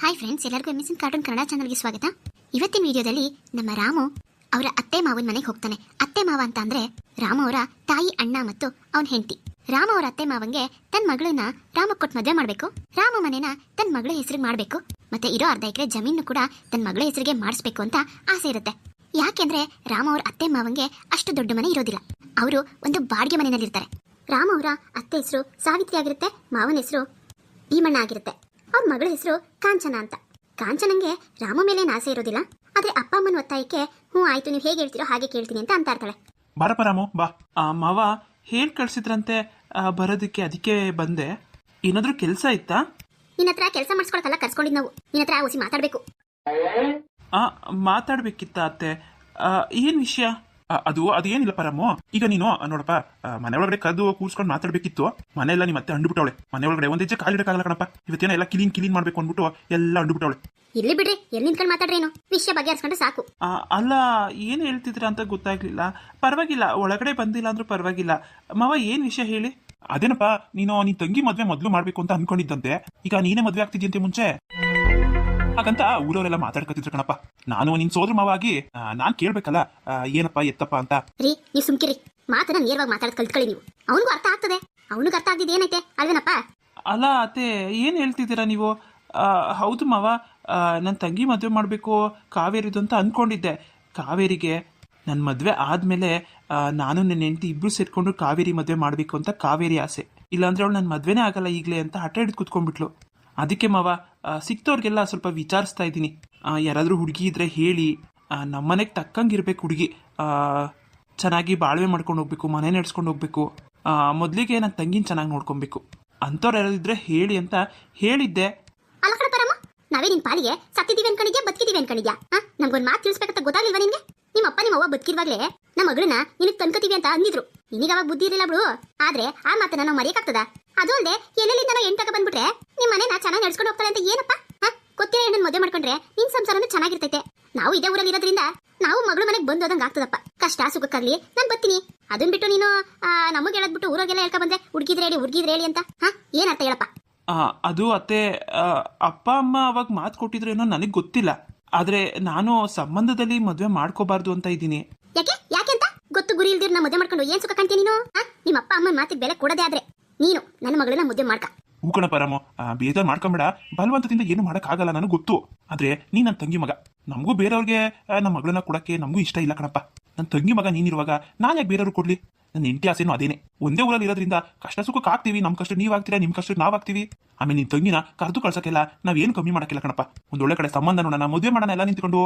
Hi friends ಎಲ್ಲರಿಗೂ M S cartoon Kannada ಚಾನಲ್ಗೆ ಸ್ವಾಗತ. ಇವತ್ತಿನ ವಿಡಿಯೋದಲ್ಲಿ ನಮ್ಮ ರಾಮು ಅವರ ಅತ್ತೆ ಮಾವನ ಮನೆಗೆ ಹೋಗ್ತಾನೆ. ಅತ್ತೆ ಮಾವ ಅಂತ ಅಂದ್ರೆ ರಾಮ ಅವರ ತಾಯಿ ಅಣ್ಣ ಮತ್ತು ಅವನ ಹೆಂಡತಿ. ರಾಮ ಅವರ ಅತ್ತೆ ಮಾವಂಗೆ ತನ್ನ ಮಗಳನ್ನ ರಾಮ ಕೊಟ್ಟು ಮದುವೆ ಮಾಡಬೇಕು. ರಾಮ ಮನೆನ ತನ್ನ ಮಗಳ ಹೆಸರಿಗೆ ಮಾಡಬೇಕು. ಮತ್ತೆ ಇರೋ ಅರ್ಧ ಎಕರೆ ಜಮೀನು ಕೂಡ ತನ್ನ ಮಗಳ ಹೆಸರಿಗೆ ಮಾಡಿಸ್ಬೇಕು ಅಂತ ಆಸೆ ಇರುತ್ತೆ. ಯಾಕೆಂದ್ರೆ ರಾಮ ಅವರ ಅತ್ತೆ ಮಾವಂಗೆ ಅಷ್ಟು ದೊಡ್ಡ ಮನೆ ಇರೋದಿಲ್ಲ. ಅವರು ಒಂದು ಬಾಡಿಗೆ ಮನೆಯಲ್ಲಿರ್ತಾರೆ. ರಾಮ ಅವರ ಅತ್ತೆ ಹೆಸರು ಸಾವಿತ್ರಿ ಆಗಿರುತ್ತೆ, ಮಾವನ ಹೆಸರು ಭೀಮಣ್ಣ ಆಗಿರುತ್ತೆ. ಅವ್ರ ಮಗಳ ಹೆಸರು ಕಾಂಚನ ಅಂತ. ಕಾಂಚನಂಗೆ ರಾಮ ಮೇಲೆ ಆಸೆ ಇರೋದಿಲ್ಲ. ಆದ್ರೆ ಅಪ್ಪ ಅಮ್ಮನ ಒತ್ತಾಯಕ್ಕೆ ಹ್ಞೂ ಆಯ್ತು ನೀವು ಹೇಗೆ ಹೇಳ್ತೀರೋ ಹಾಗೆ ಕೇಳ್ತೀನಿ ಅಂತ ಅಂತ ಇರ್ತಾಳೆ ಬಾರಪ್ಪ ರಾಮು ಬಾ. ಆ, ಮಾವ ಹೇಳಿ ಕಳ್ಸಿದ್ರಂತೆ ಆ, ಬರೋದಕ್ಕೆ ಅದಕ್ಕೆ ಬಂದೆ. ಏನಾದ್ರೂ ಕೆಲಸ ಇತ್ತಾ? ನಿನ್ನ ಹತ್ರ ಕೆಲಸ ಮಾಡಿಸ್ಕೊಳಕಲ್ಲ ಕರ್ಸ್ಕೊಂಡಿದ್ ನಾವು. ನಿನ್ನ ಹತ್ರ ಓಸಿ ಮಾತಾಡ್ಬೇಕು. ಆ ಮಾತಾಡ್ಬೇಕಿತ್ತ ಅತ್ತೆ? ಆ, ಏನ್ ವಿಷಯ? ಅದು ಅದೇನಿಲ್ಲ ಪರಮು ಈಗ ನೀನು ನೋಡಪ್ಪ ಮನೆ ಒಳಗಡೆ ಕದ್ದು ಕೂರ್ಸ್ಕೊಂಡು ಮಾತಾಡ್ಬೇಕಿತ್ತು ಮನೆ ಎಲ್ಲ ಮತ್ತೆ ಅತ್ತೆ ಅಂಡ್ಬಿಟ್ಟವಳೆ ಮನೆ ಒಳಗಡೆ ಒಂದ್ ಹೆಜ್ಜೆ ಕಾಲಿಡಕ್ಕಾಗಲ್ಲ ಕಣಪ್ಪ. ಇವತ್ತೇನ ಎಲ್ಲ ಕ್ಲೀನ್ ಕ್ಲೀನ್ ಮಾಡ್ಬೇಕು ಅಂದ್ಬಿಟ್ಟು ಎಲ್ಲ ಅಂಡ್ಬಿಟ್ಟವಳೆ ಇಲ್ಲಿ ಬಿಡ್ರಿ ಎಲ್ಲಿ ನಿಂತ್ಕೊಂಡು ಮಾತಾಡ್ರೇನು ವಿಷಯ ಬಗೆಹರಿಸ್ಕೊಂಡ್ರೆ ಸಾಕು. ಅಲ್ಲ ಏನ್ ಹೇಳ್ತಿದ್ರ ಅಂತ ಗೊತ್ತಾಗ್ಲಿಲ್ಲ. ಪರವಾಗಿಲ್ಲ ಒಳಗಡೆ ಬಂದಿಲ್ಲ ಅಂದ್ರೂ ಪರವಾಗಿಲ್ಲ. ಮಾವ ಏನ್ ವಿಷಯ ಹೇಳಿ? ಅದೇನಪ್ಪ ನೀನು ನಿನ್ ತಂಗಿ ಮದ್ವೆ ಮೊದ್ಲು ಮಾಡ್ಬೇಕು ಅಂತ ಅನ್ಕೊಂಡಿದ್ದಂತೆ. ಈಗ ನೀನೇ ಮದ್ವೆ ಆಗ್ತಿದ್ಯಂತೆ ಮುಂಚೆ? ಹಾಗಂತ ಊರವರೆಲ್ಲ ಮಾತಾಡ್ಕೊತಿದ್ರು ಕಣಪ್ಪ. ನಾನು ನಿನ್ ಸೋದ್ರ ಮಾವಾಗಿ ನಾನ್ ಕೇಳ್ಬೇಕಲ್ಲ ಏನಪ್ಪ ಎತ್ತಪ್ಪ ಅಂತ. ರೀ ನೀವು ಸುಮ್ಕಿರಿ. ಮಾತನ್ನ ನೇರವಾಗಿ ಮಾತಾಡೋದು ಕಲ್ತ್ಕೊಳ್ಳಿ ನೀವು. ಅವನಿಗೂ ಅರ್ಥ ಆಗ್ತದೆ. ಅವನಿಗೂ ಅರ್ಥ ಆಗ್ತಿದೆ ಏನೈತೆ? ಅಲ್ವೇನಪ್ಪ? ಅಲ್ಲ ಅತ್ತೆ ಏನ್ ಹೇಳ್ತಿದ್ದೀರಾ ನೀವು? ಹೌದು ಮಾವ ನನ್ನ ತಂಗಿ ಮದ್ವೆ ಮಾಡಬೇಕು ಕಾವೇರಿದು ಅಂತ ಅನ್ಕೊಂಡಿದ್ದೆ. ಕಾವೇರಿಗೆ ನನ್ನ ಮದ್ವೆ ಆದ್ಮೇಲೆ ನಾನು ನನ್ನ ಹೆಂಡತಿ ಇಬ್ರು ಸೇರ್ಕೊಂಡು ಕಾವೇರಿ ಮದ್ವೆ ಮಾಡಬೇಕು ಅಂತ ಕಾವೇರಿ ಆಸೆ. ಇಲ್ಲಾಂದ್ರೆ ಅವಳು ನನ್ನ ಮದುವೆನೇ ಆಗಲ್ಲ ಈಗಲೇ ಅಂತ ಹಠ ಹಿಡಿದು ಕುತ್ಕೊಂಡ್ಬಿಟ್ಲು. ಅದಕ್ಕೆ ಮಾವ ಸಿಕ್ತವ್ರಿಗೆಲ್ಲ ಸ್ವಲ್ಪ ವಿಚಾರಿಸ್ತಾ ಇದ್ದೀನಿ. ಯಾರಾದರೂ ಹುಡುಗಿ ಇದ್ರೆ ಹೇಳಿ. ನಮ್ಮನೆಗೆ ತಕ್ಕಂಗಿರ್ಬೇಕು ಹುಡುಗಿ. ಚೆನ್ನಾಗಿ ಬಾಳ್ವೆ ಮಾಡ್ಕೊಂಡು ಹೋಗ್ಬೇಕು, ಮನೆ ನಡೆಸ್ಕೊಂಡು ಹೋಗ್ಬೇಕು. ಮೊದಲಿಗೆ ನನ್ನ ತಂಗಿನ ಚೆನ್ನಾಗಿ ನೋಡ್ಕೊಬೇಕು. ಅಂಥವ್ರು ಯಾರಾದಿದ್ರೆ ಹೇಳಿ ಅಂತ ಹೇಳಿದ್ದೆ. ಅಲ್ಲ ಪರಮ್ಮ ನಾವೇ ನಿನ್ ಪಾಲಿಗೆ ಸತ್ತಿದೀವಿ ಅನ್ಕೊಂಡಿದ್ಯಾ ಬದುಕಿದೀವಿ ಅನ್ಕೊಂಡಿದ್ಯಾ? ನಮ್ಗೊಂದು ಮಾತು ತಿಳಿಸ್ಬೇಕಂತ ಗೊತ್ತಾಗಿಲ್ವಾ ನಿನ್ಗೆ ನಿಮ್ಮ ಅಪ್ಪ, ನಿಮ್ಮ ಅವ್ವ ಬದುಕಿರುವಾಗ್ಲೇ ನಮ್ಮ ಮಗಳನ್ನ ನಿನಗೆ ತಂದ್ಕೋತೀವಿ ಅಂತ ಅಂದಿದ್ರು. ನಿನಗೆ ಅವಾಗ ಬುದ್ಧಿ ಇರಲಿಲ್ಲ ಬಿಡು. ಆದ್ರೆ ಆ ಮಾತನ್ನ ನಾವು ಮರೆಯಕ್ಕಾಗ್ತದ? ಅದು ಅಲ್ಲದೆ ಎಲ್ಲೆಲ್ಲಿಂದನೋ ಎಂಟಕ ಬಂದ್ಬಿಟ್ರೆ ನಿಮ್ಮ ಮನೆನ ಚೆನ್ನಾಗಿ ನಡ್ಸ್ಕೊಂಡು ಹೋಗ್ತಾರೆ ಅಂತ ಏನಪ್ಪ? ಹಾ? ಗೊತ್ತಿರೋ ಹೆಣ್ಣನ್ ಮದುವೆ ಮಾಡ್ಕೊಂಡ್ರೆ ನಿನ್ ಸಂಸಾರನೂ ಚೆನ್ನಾಗಿರ್ತೈತೆ. ನಾವು ಇದೇ ಊರಲ್ಲಿ ಇರೋದ್ರಿಂದ ನಾವು ಮಗಳು ಮನೆಗೆ ಬಂದು ಹೋದಂಗ ಆಗ್ತದಪ್ಪ. ಕಷ್ಟ ಸುಖಕ್ಕಾಗ್ಲಿ. ನಾನು ಬರ್ತೀನಿ. ಅದನ್ ಬಿಟ್ಟು ನೀನು ನಮಗೆ ಹೇಳದ್ಬಿಟ್ಟು ಊರಾಗೆಲ್ಲ ಹೇಳ್ಕೊ ಬಂದ್ರೆ ಹುಡುಗಿದ್ರೆ ಹೇಳಿ ಹುಡುಗಿದ್ರೆ ಹೇಳಿ ಅಂತ. ಹಾ? ಏನರ್ಥ ಹೇಳಪ್ಪ? ಅದು ಅತ್ತೆ ಅಪ್ಪ ಅಮ್ಮ ಅವಾಗ ಮಾತು ಕೊಟ್ಟಿದ್ರು ಏನೋ ನನಗೆ ಗೊತ್ತಿಲ್ಲ. ಆದ್ರೆ ನಾನು ಸಂಬಂಧದಲ್ಲಿ ಮದುವೆ ಮಾಡ್ಕೋಬಾರ್ದು ಅಂತ ಇದ್ದೀನಿ. ಯಾಕೆ? ಯಾಕೆ ಅಂತ? ಗೊತ್ತು ಗುರಿ ಇಲ್ದಿರ್ ನಾ ಮದುವೆ ಮಾಡ್ಕೊಂಡು ಏನ್ ಸುಖ ಕಾಣ್ತೀನಿ ನೀನು? ನಿಮ್ಮ ಅಪ್ಪ ಅಮ್ಮನ ಮಾತಿಗೆ ಬೆಲೆ ಕೊಡದೆ ಆದ್ರೆ. ನೀನು ನನ್ನ ಮಗಳನ್ನ ಮುದ್ದೆ ಮಾಡ್ಕ. ಹೂಕಣ ಪರಮ ಬೇಜಾರ್ ಮಾಡ್ಕೊಂಬೇಡ. ಬಲವಂತದಿಂದ ಏನು ಮಾಡೋಕ್ಕಾಗಲ್ಲ ನನಗೆ ಗೊತ್ತು. ಆದ್ರೆ ನೀ ನನ್ನ ತಂಗಿ ಮಗ. ನಮಗೂ ಬೇರೆಯವ್ರಿಗೆ ನಮ್ಮ ಮಗಳನ್ನ ಕೊಡಕ್ಕೆ ನಮಗೂ ಇಷ್ಟ ಇಲ್ಲ ಕಣಪ್ಪ. ನನ್ನ ತಂಗಿ ಮಗ ನೀನಿರುವಾಗ ನಾನು ಯಾಕೆ ಬೇರೆಯವ್ರು ಕೊಡ್ಲಿ? ನನ್ನ ಹೆಂಡತಿ ಆಸೆನೂ ಅದೇನೆ. ಒಂದೇ ಊರಲ್ಲಿ ಇರೋದ್ರಿಂದ ಕಷ್ಟ ಸುಖಕ್ಕೆ ಆಗ್ತೀವಿ ನಮ್ಮ ಕಷ್ಟ ನೀವು ಆಗ್ತೀರಾ ನಿಮ್ಮ ಕಷ್ಟ ನಾವು ಆಗ್ತೀವಿ. ಆಮೇಲೆ ನಿನ್ನ ತಂಗಿನ ಕರೆದು ಕಳ್ಸಕ್ಕೆಲ್ಲ ನಾವೇನು ಕಮ್ಮಿ ಮಾಡಕ್ಕಿಲ್ಲ ಕಣಪ್ಪ. ಒಂದು ಒಳ್ಳೆ ಕಡೆ ಸಂಬಂಧ ನೋಡೋಣ ಮದುವೆ ಮಾಡೋಣ ಎಲ್ಲ ನಿಂತ್ಕೊಂಡು.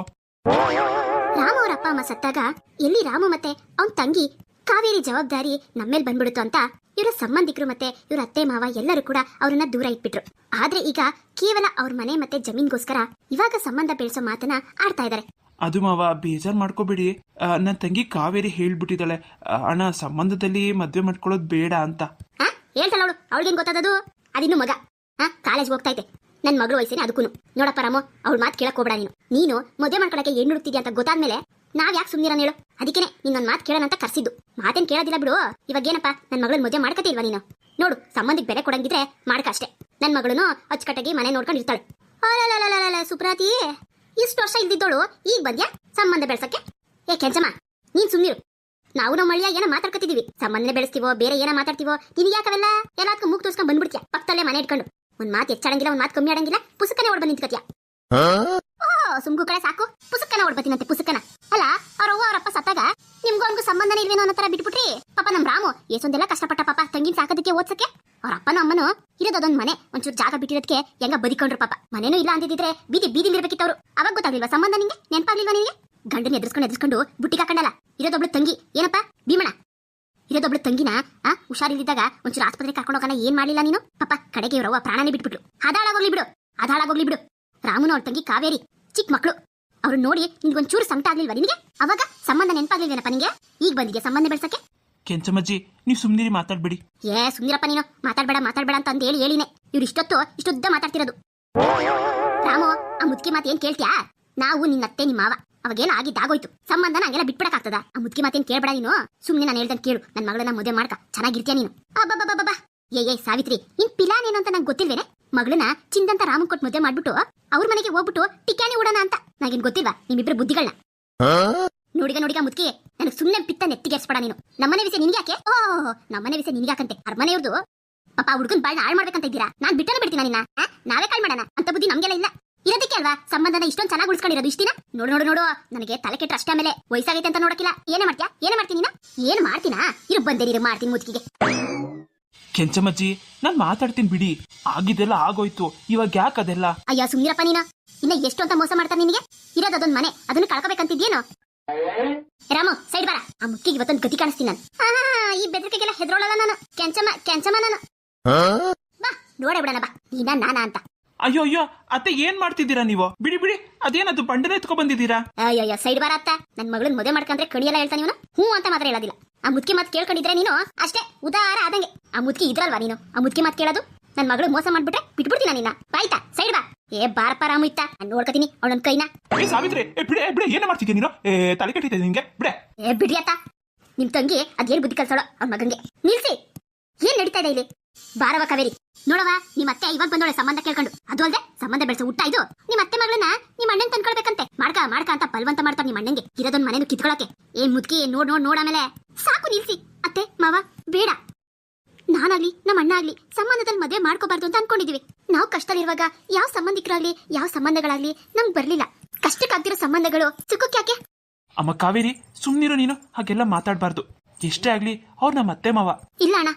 ರಾಮ ಅವ್ರ ಅಪ್ಪ ಅಮ್ಮ ಸತ್ತಾಗ ಎಲ್ಲಿ ರಾಮ ಮತ್ತೆ ಅವನ ತಂಗಿ ಕಾವೇರಿ ಜವಾಬ್ದಾರಿ ನಮ್ಮೇಲ್ ಬಂದ್ಬಿಡುತ್ತು ಅಂತ ಇವರ ಸಂಬಂಧಿಕರು ಮತ್ತೆ ಇವರ ಅತ್ತೆ ಮಾವ ಎಲ್ಲರೂ ಕೂಡ ಅವ್ರನ್ನ ದೂರ ಇಟ್ಬಿಟ್ರು. ಆದ್ರೆ ಈಗ ಕೇವಲ ಅವ್ರ ಮನೆ ಮತ್ತೆ ಜಮೀನ್ಗೋಸ್ಕರ ಇವಾಗ ಸಂಬಂಧ ಬೆಳೆಸೋ ಮಾತನ್ನ ಆಡ್ತಾ ಇದ್ದಾರೆ ಅದು ಮಾವ ಬೇಜಾರ್ ಮಾಡ್ಕೋಬೇಡಿ. ನನ್ನ ತಂಗಿ ಕಾವೇರಿ ಹೇಳ್ಬಿಟ್ಟಿದ್ದಾಳೆ ಅಣ್ಣ ಸಂಬಂಧದಲ್ಲಿ ಮದ್ವೆ ಮಾಡ್ಕೊಳ್ಳೋದು ಬೇಡ ಅಂತ. ಹೇಳ್ತಾಳ ಅವಳು. ಅವಳಿಗೇನ್ ಗೊತ್ತಾದದು? ಅದಿನ್ನು ಮಗ. ಹಾ ಕಾಲೇಜ್ ಹೋಗ್ತಾ ಇದೆ ನನ್ನ ಮಗಳು ವಯಸ್ಸೇನೆ ಅದಕ್ಕೂ ನೋಡಪ್ಪ ರಾಮು ಅವಳು ಮಾತು ಕೇಳಕ್ ಹೋಗ್ಬೇಡ ನೀನು. ನೀನು ಮದುವೆ ಮಾಡ್ಕೊಳಕ್ಕೆ ಹೆಣ್ಣು ಹುಡುಕ್ತಿದ್ಯಾ ಅಂತ ಗೊತ್ತಾದ್ಮೇಲೆ ನಾವ್ ಯಾಕೆ ಸುಮ್ನಿರನ್ ಹೇಳು? ಅದಕ್ಕೇನೆ ನಿನ್ನೊಂದ್ ಮಾತು ಕೇಳೋಣ ಅಂತ ಕರ್ಸಿದ್ದು. ಮಾತೇನ್ ಕೇಳೋದಿಲ್ಲ ಬಿಡು. ಇವಾಗ ಏನಪ್ಪ ನನ್ ಮಗಳನ್ನ ಮದುವೆ ಮಾಡ್ಕತಿಲ್ವಾ ನೀನು? ನೋಡು ಸಂಬಂಧಕ್ಕೆ ಬೆಲೆ ಕೊಡಂಗಿದ್ರೆ ಮಾಡ್ಕ ಅಷ್ಟೇ. ನನ್ ಮಗಳನು ಅಚ್ಚುಕಟ್ಟಾಗಿ ಮನೆ ನೋಡ್ಕೊಂಡು ಇರ್ತಾಳೆ. ಸುಪ್ರಾತಿ! ಇಷ್ಟು ವರ್ಷ ಇಲ್ದಿದ್ದೋಳು, ಈಗ ಬಂದ್ಯಾ ಸಂಬಂಧ ಬೆಳ್ಸಕ್ಕೆ? ಏ, ಕೆಂಚಮ್ಮ, ನೀನ್ ಸುಮ್ನಿರು. ನಾವು ನಮ್ಮ ಮಳಿಯ ಏನೋ ಮಾತಾಡ್ಕೊತಿದೀವಿ ಸಂಬಂಧನೆ ಬೆಳೆಸ್ತೀವೋ, ಬೇರೆ ಏನೋ ಮಾತಾಡ್ತೀವೋ, ನಿನಗೆ ಯಾಕವೆಲ್ಲ? ಎಲ್ಲದಕ್ಕೂ ಮೂಗ್ ತೋರ್ಸ್ಕೊಂಡ್ ಬಂದ್ಬಿಡ್ತೀಯ, ಪಕ್ಕದಲ್ಲೇ ಮನೆ ಇಟ್ಕೊಂಡು. ಒಂದ್ ಮಾತು ಹೆಚ್ಚಾಡಂಗಿಲ್ಲ, ಒಂದ್ ಮಾತು ಕಮ್ಮಿ ಆಡಂಗಿಲ್ಲ. ಪುಸ್ತಕನೇ ಓಡ್ ಬಂದ್ ಓ ಸುಮ್ಗು ಕಡೆ ಸಾಕು ಪುಸ್ತಕನ ಹೊಡ್ಬತ್ತೀನಂತೆ ಪುಸ್ತಕನ ಅಲ್ಲ ಅವ್ರ ಅವ್ವ ಅವರಪ್ಪ ಸತ್ತಾಗ? ನಿಮ್ಗೂ ಅವ್ನಿಗೂ ಸಂಬಂಧನೇ ಇಲ್ವೇನೋ ಅನ್ನೋ ತರ ಬಿಟ್ಬಿಟ್ರಿ. ಪಾಪ ನಮ್ ರಾಮು, ಏಸೊಂದೆಲ್ಲ ಕಷ್ಟಪಟ್ಟ ಪಾಪ ತಂಗಿನ ಸಾಕೋದಕ್ಕೆ ಓದ್ಸಕ್ಕೆ. ಅವ್ರ ಅಪ್ಪನ ಅಮ್ಮನು ಇರೋದೊಂದ್ ಮನೆ. ಒಂಚೂರು ಜಾಗ ಬಿಟ್ಟಿರೋದಕ್ಕೆ ಹೆಂಗ ಬದಿಕೊಂಡ್ರು ಪಾಪ. ಮನೇನೂ ಇಲ್ಲ ಅಂದಿದ್ರೆ ಬೀದಿ ಇರ್ಬೇಕಿತ್ತು ಅವ್ರು ಅವಾಗ ಗೊತ್ತಾಗ್ಲಿಲ್ವಾ ಸಂಬಂಧ ನಿಂಗೆ? ನೆನಪಾಗ್ಲಿಲ್ವಾ ನಿನಗೆ? ಗಂಡನ ಎದುರ್ಸ್ಕೊಂಡು ಎದುರ್ಸ್ಕೊಂಡು ಬುಟ್ಟಿ ಹಾಕೊಂಡಲ್ಲ. ಇರೋದೊಬ್ಳು ತಂಗಿ. ಏನಪ್ಪ? ಭೀಮಣ ಇರೋದೊಬ್ಳು ತಂಗಿನ? ಆ, ಹುಷಾರಿಲ್ದಿದ್ದಾಗ ಒಂಚೂರು ಆಸ್ಪತ್ರೆಗೆ ಕರ್ಕೊಂಡು ಹೋಗೋಣ ಏನ್ ಮಾಡ್ಲಿಲ್ಲ ನೀನು? ಪಾಪ, ಕಡೆಗೆ ರವ್ವ ಪ್ರಾಣನೇ ಬಿಟ್ಬಿಟ್ರು ಅದಾಳಾಗೋಗ್ಲಿ ಬಿಡು. ಅದಾಳಾಗೋಗ್ಲಿ ಬಿಡು. ರಾಮನು ಅವ್ರ ತಂಗಿ ಕಾವೇರಿ. ಚಿಕ್ಕ ಮಕ್ಕಳು ಅವ್ರು ನೋಡಿ ನಿನ್ಗೊಂಚೂರು ಸಂಕಟ ಆಗ್ಲಿಲ್ವಾ ನಿನಗೆ? ಅವಾಗ ಸಂಬಂಧ ನೆನಪಾಗ್ಲಿಲ್ವೇನಪ್ಪ ನಿಂಗೆ? ಈಗ ಬಂದಿದ್ಯಾ ಸಂಬಂಧ ಬೆಳ್ಸಕ್ಕೆ? ಕೆಂಚಮ್ಮಜ್ಜಿ ನೀವು ಸುಮ್ಮನಿರಿ ಮಾತಾಡ್ಬಿಡಿ. ಏ ಸುಮ್ನಿರಪ್ಪ ನೀನು. ಮಾತಾಡ್ಬೇಡ ಮಾತಾಡ್ಬೇಡ ಅಂತ ಅಂದ್ ಹೇಳಿ ಹೇಳಿನೆ. ಇವ್ರು ಇಷ್ಟೊತ್ತು ಇಷ್ಟುದ್ದ ಮಾತಾಡ್ತಿರೋದು. ರಾಮು ಆ ಮುದ್ಕಿ ಮಾತು ಏನ್ ಕೇಳ್ತ್ಯಾ? ನಾವು ನಿನ್ನ ಅತ್ತೆ ನಿಮ್ಮ ಮಾವ. ಅವಾಗೇನೋ ಆಗಿದ್ದಾಗೋಯ್ತು. ಸಂಬಂಧನ ಹಂಗೆಲ್ಲ ಬಿಟ್ಬಿಡಕ್ಕಾಗ್ತದ? ಆ ಮುದ್ಕಿ ಮಾತೇನ್ ಕೇಳ್ಬೇಡ ನೀನು. ಸುಮ್ನೆ ನಾನು ಹೇಳ್ದಂಗೆ ಕೇಳು. ನನ್ನ ಮಗಳನ್ನ ಮದುವೆ ಮಾಡ್ಕ. ಚೆನ್ನಾಗಿರ್ತೀಯ ನೀನು? ಅಬ್ಬಬ್ಬಬ್ಬಬ್ಬ. ಏ ಏ ಸಾವಿತ್ರಿ ನಿನ್ ಪಿಲಾನ್ ಏನು ಅಂತ ನಂಗೆ ಗೊತ್ತಿಲ್ವೇನೆ? ಮಗಳನ್ನ ಚಿಂದಂತ ರಾಮನ್ ಕೊಟ್ಟು ಮದುವೆ ಮಾಡ್ಬಿಟ್ಟು ಅವ್ರ ಮನೆಗೆ ಹೋಗ್ಬಿಟ್ಟು ಟಿಕ್ಯಾನಿ ಉಡೋಣ ಅಂತ. ನಾಗೇನ್ ಗೊತ್ತಿಲ್ವಾ? ನಿಮ್ಮಿಬ್ರು ಬುದ್ಧಿಗಳನ್ನ ನೋಡಿಗ ನೋಡಿಗ ಮುದ್ಕಿ ನನಗೆ ಸುಮ್ಮನೆ ಪಿತ್ತ ನೆತ್ತಿಗೆರ್ಸ್ಬೇಡ ನೀನು. ನಮ್ಮನೆ ವಿಷಯ ನಿನ್ಗೆ ಯಾಕೆ? ಓ ನಮ್ಮನೆ ವಿಷಯ ನಿನ್ಗೆ ಯಾಕಂತೆ? ಅರಮನೆಯವ್ರದ್ದು ಪಾಪ ಹುಡುಗನ್ ಬಾಳ್ನ ಹಾಳು ಮಾಡ್ಬೇಕಂತ ಇದ್ದೀರಾ? ನಾನ್ ಬಿಟ್ಟನೆ ಬಿಡ್ತೀನಿ ನಿನ್ನ? ನಾವೇ ಕಾಳ್ ಮಾಡೋಣ? ಅಂತ ಬುದ್ಧಿ ನಮ್ಗೆಲ್ಲ ಇಲ್ಲ. ಇರೋದಕ್ಕೆ ಅಲ್ವಾ? ಸಂಬಂಧನ ಇಷ್ಟೊಂದು ಚೆನ್ನಾಗಿ ಉಳಿಸ್ಕೊಂಡಿರೋದು ಇಷ್ಟ ದಿನ ನೋಡು ನೋಡು ನೋಡು. ನನಗೆ ತಲೆ ಕೆಟ್ಟ ಅಷ್ಟೇ ಆಮೇಲೆ. ವಯಸ್ಸಾಗೈತೆ ಅಂತ ನೋಡಕ್ಕಿಲ್ಲ. ಏನೇ ಮಾಡ್ತೀಯಾ? ಏನೇ ಮಾಡ್ತೀನಿ ನೀನು? ಏನ್ ಮಾಡ್ತೀನಾ? ಇರು ಬಂದೇರಿ ಮಾಡ್ತೀನಿ ಮುದ್ಕಿಗೆ. ಕೆಂಚಮ್ಮಜ್ಜಿ ನಾನು ಮಾತಾಡ್ತೀನಿ ಬಿಡಿ. ಆಗಿದೆಲ್ಲ ಆಗೋಯ್ತು. ಇವಾಗ ಯಾಕ ಅದೆಲ್ಲ? ಅಯ್ಯ ಸುಮ್ನಿರಪ್ಪ ನೀನ. ಇನ್ನ ಎಷ್ಟು ಅಂತ ಮೋಸ ಮಾಡ್ತಾನೆ ನಿನಗೆ? ಇರೋದು ಅದೊಂದ್ ಮನೆ. ಅದನ್ನ ಕಳ್ಕೊಬೇಕಂತಿದ್ಯೇನು ರಾಮು ಸೈಡ್ ಬಾರ. ಆ ಮುಕ್ಕಿಗೆ ಇವತ್ತೊಂದು ಗತಿ ಕಾಣಿಸ್ತೀನಿ ನಾನು. ಈ ಬೆದರಿಕೆಗೆಲ್ಲ ಹೆದರೋಳಲ್ಲ ನಾನು. ಕೆಂಚಮ್ಮ ಕೆಂಚಮ್ಮ ನಾನು. ಬಾ ನೋಡೇ ಬಿಡಣ ಬಾ. ನೀನ ನಾನ ಅಂತ. ಅಯ್ಯೋ ಅಯ್ಯೋ ಅತ್ತೆ ಏನ್ ಮಾಡ್ತಿದ್ದೀರಾ ನೀವು? ಬಿಡಿ ಬಿಡಿ. ಅದೇನದು ಬಂಡನ ಎತ್ಕೊ ಬಂದಿದ್ದೀರಾ? ಅಯ್ಯೋ ಸೈಡ್ ಬಾರ ಅತ್ತ. ನನ್ ಮಗಳನ್ ಮದುವೆ ಮಾಡ್ಕೊಂಡ್ರೆ ಕಣಿಯೆಲ್ಲ ಹೇಳ್ತಾನೆ ಇವನು ಹ್ಞೂ ಅಂತ ಮಾತ್ರ ಹೇಳೋದಿಲ್ಲ. ಆ ಮುದ್ಕಿ ಮಾತು ಕೇಳ್ಕೊಂಡಿದ್ರೆ ನೀನು? ಅಷ್ಟೇ ಉದಾರ ಆದಂಗೆ. ಆ ಮುದ್ಕಿ ಇದ್ರಲ್ವಾ ನೀನು? ಆ ಮುದ್ಕಿ ಮಾತು ಕೇಳೋದು? ನನ್ ಮಗಳು ಮೋಸ ಮಾಡ್ಬಿಟ್ರೆ ಬಿಟ್ಬಿಡ್ತೀನಿ ನಿನ್ನ? ಬಾಯ್ತಾ ಸೈಡ್ ಬಾ. ಏ ಬಾರಪ್ಪ ರಾಮು ಇತ್ತ. ನಾನು ನೋಡ್ಕೊತೀನಿ ಅವಳನ್ ಕೈನ. ಏ ಸಾವಿತ್ರಿ ಏ ಬಿಡೆ ಬಿಡೆ ಏನ ಮಾಡ್ತಿದ್ಯಾ ನೀನು? ಏ ತಲೆ ಕೆಟ್ಟಿದ್ದೆ ನಿಂಗೆ? ಬಿಡೆ. ಏ ಬಿಡಿ ಅತ್ತ. ನಿಮ್ ತಂಗಿ ಅದೇನ್ ಬುದ್ಧಿ ಕಲ್ಸೋಳ ಅವ್ನ ಮಗಂಗೆ. ನಿಲ್ಸಿ. ಏನ್ ನಡೀತಾ ಇದೆ ಇಲ್ಲಿ? ಬಾರವ ಕಾವೇರಿ. ನೋಡವಾ ನಿಮ್ಮ ಅತ್ತೆ ಇವಾಗ ಬಂದೋಳೆ ಸಂಬಂಧ ಕೇಳ್ಕೊಂಡು. ಅದು ಅಲ್ದೆ ಸಂಬಂಧ ಬೆಳೆಸ ಊಟ ಇದು. ನಿಮ್ ಅತ್ತೆ ಮಗಳನ್ನ ನಿಮ್ಮ ಅಣ್ಣನ್ ತಂದ್ಕೊಳ್ಬೇಕಂತೆ. ಮಾಡ್ಕ ಮಾಡ್ಕ ಅಂತ ಬಲ್ವಂತ ಮಾಡ್ತಾರೆ ನಿಮ್ಮ ಅಣ್ಣಂಗೆ. ಇರೋದೊಂದ್ ಮನೇನು ಕಿತ್ಕೊಳಕ್ಕೆ. ಏನ್ ಮುದ್ಕಿ ನೋಡ್ ನೋಡ್ ನೋಡ ಆಮೇಲೆ. ಸಾಕು ನಿಲ್ಸಿ. ಅತ್ತೆ ಮಾವ ಬೇಡ. ನಾನಾಗ್ಲಿ ನಮ್ಮ ಅಣ್ಣ ಆಗ್ಲಿ ಸಂಬಂಧದಲ್ಲಿ ಮದುವೆ ಮಾಡ್ಕೋಬಾರ್ದು ಅಂತ ಅನ್ಕೊಂಡಿದೀವಿ. ನಾವು ಕಷ್ಟದಲ್ಲಿರುವಾಗ ಯಾವ ಸಂಬಂಧಿಕರಾಗ್ಲಿ ಯಾವ ಸಂಬಂಧಗಳಾಗ್ಲಿ ನಮ್ಗ್ ಬರ್ಲಿಲ್ಲ. ಕಷ್ಟಕ್ಕಾಗ್ತಿರೋ ಸಂಬಂಧಗಳು ಸುಖಕ್ಕೆ ಯಾಕೆ? ಅಮ್ಮ ಕಾವೇರಿ ಸುಮ್ನಿರು ನೀನು. ಹಾಗೆಲ್ಲ ಮಾತಾಡಬಾರ್ದು. ಎಷ್ಟೇ ಆಗ್ಲಿ ಅವ್ರು ನಮ್ಮ ಅತ್ತೆ ಮಾವ. ಇಲ್ಲ ಅಣ್ಣ.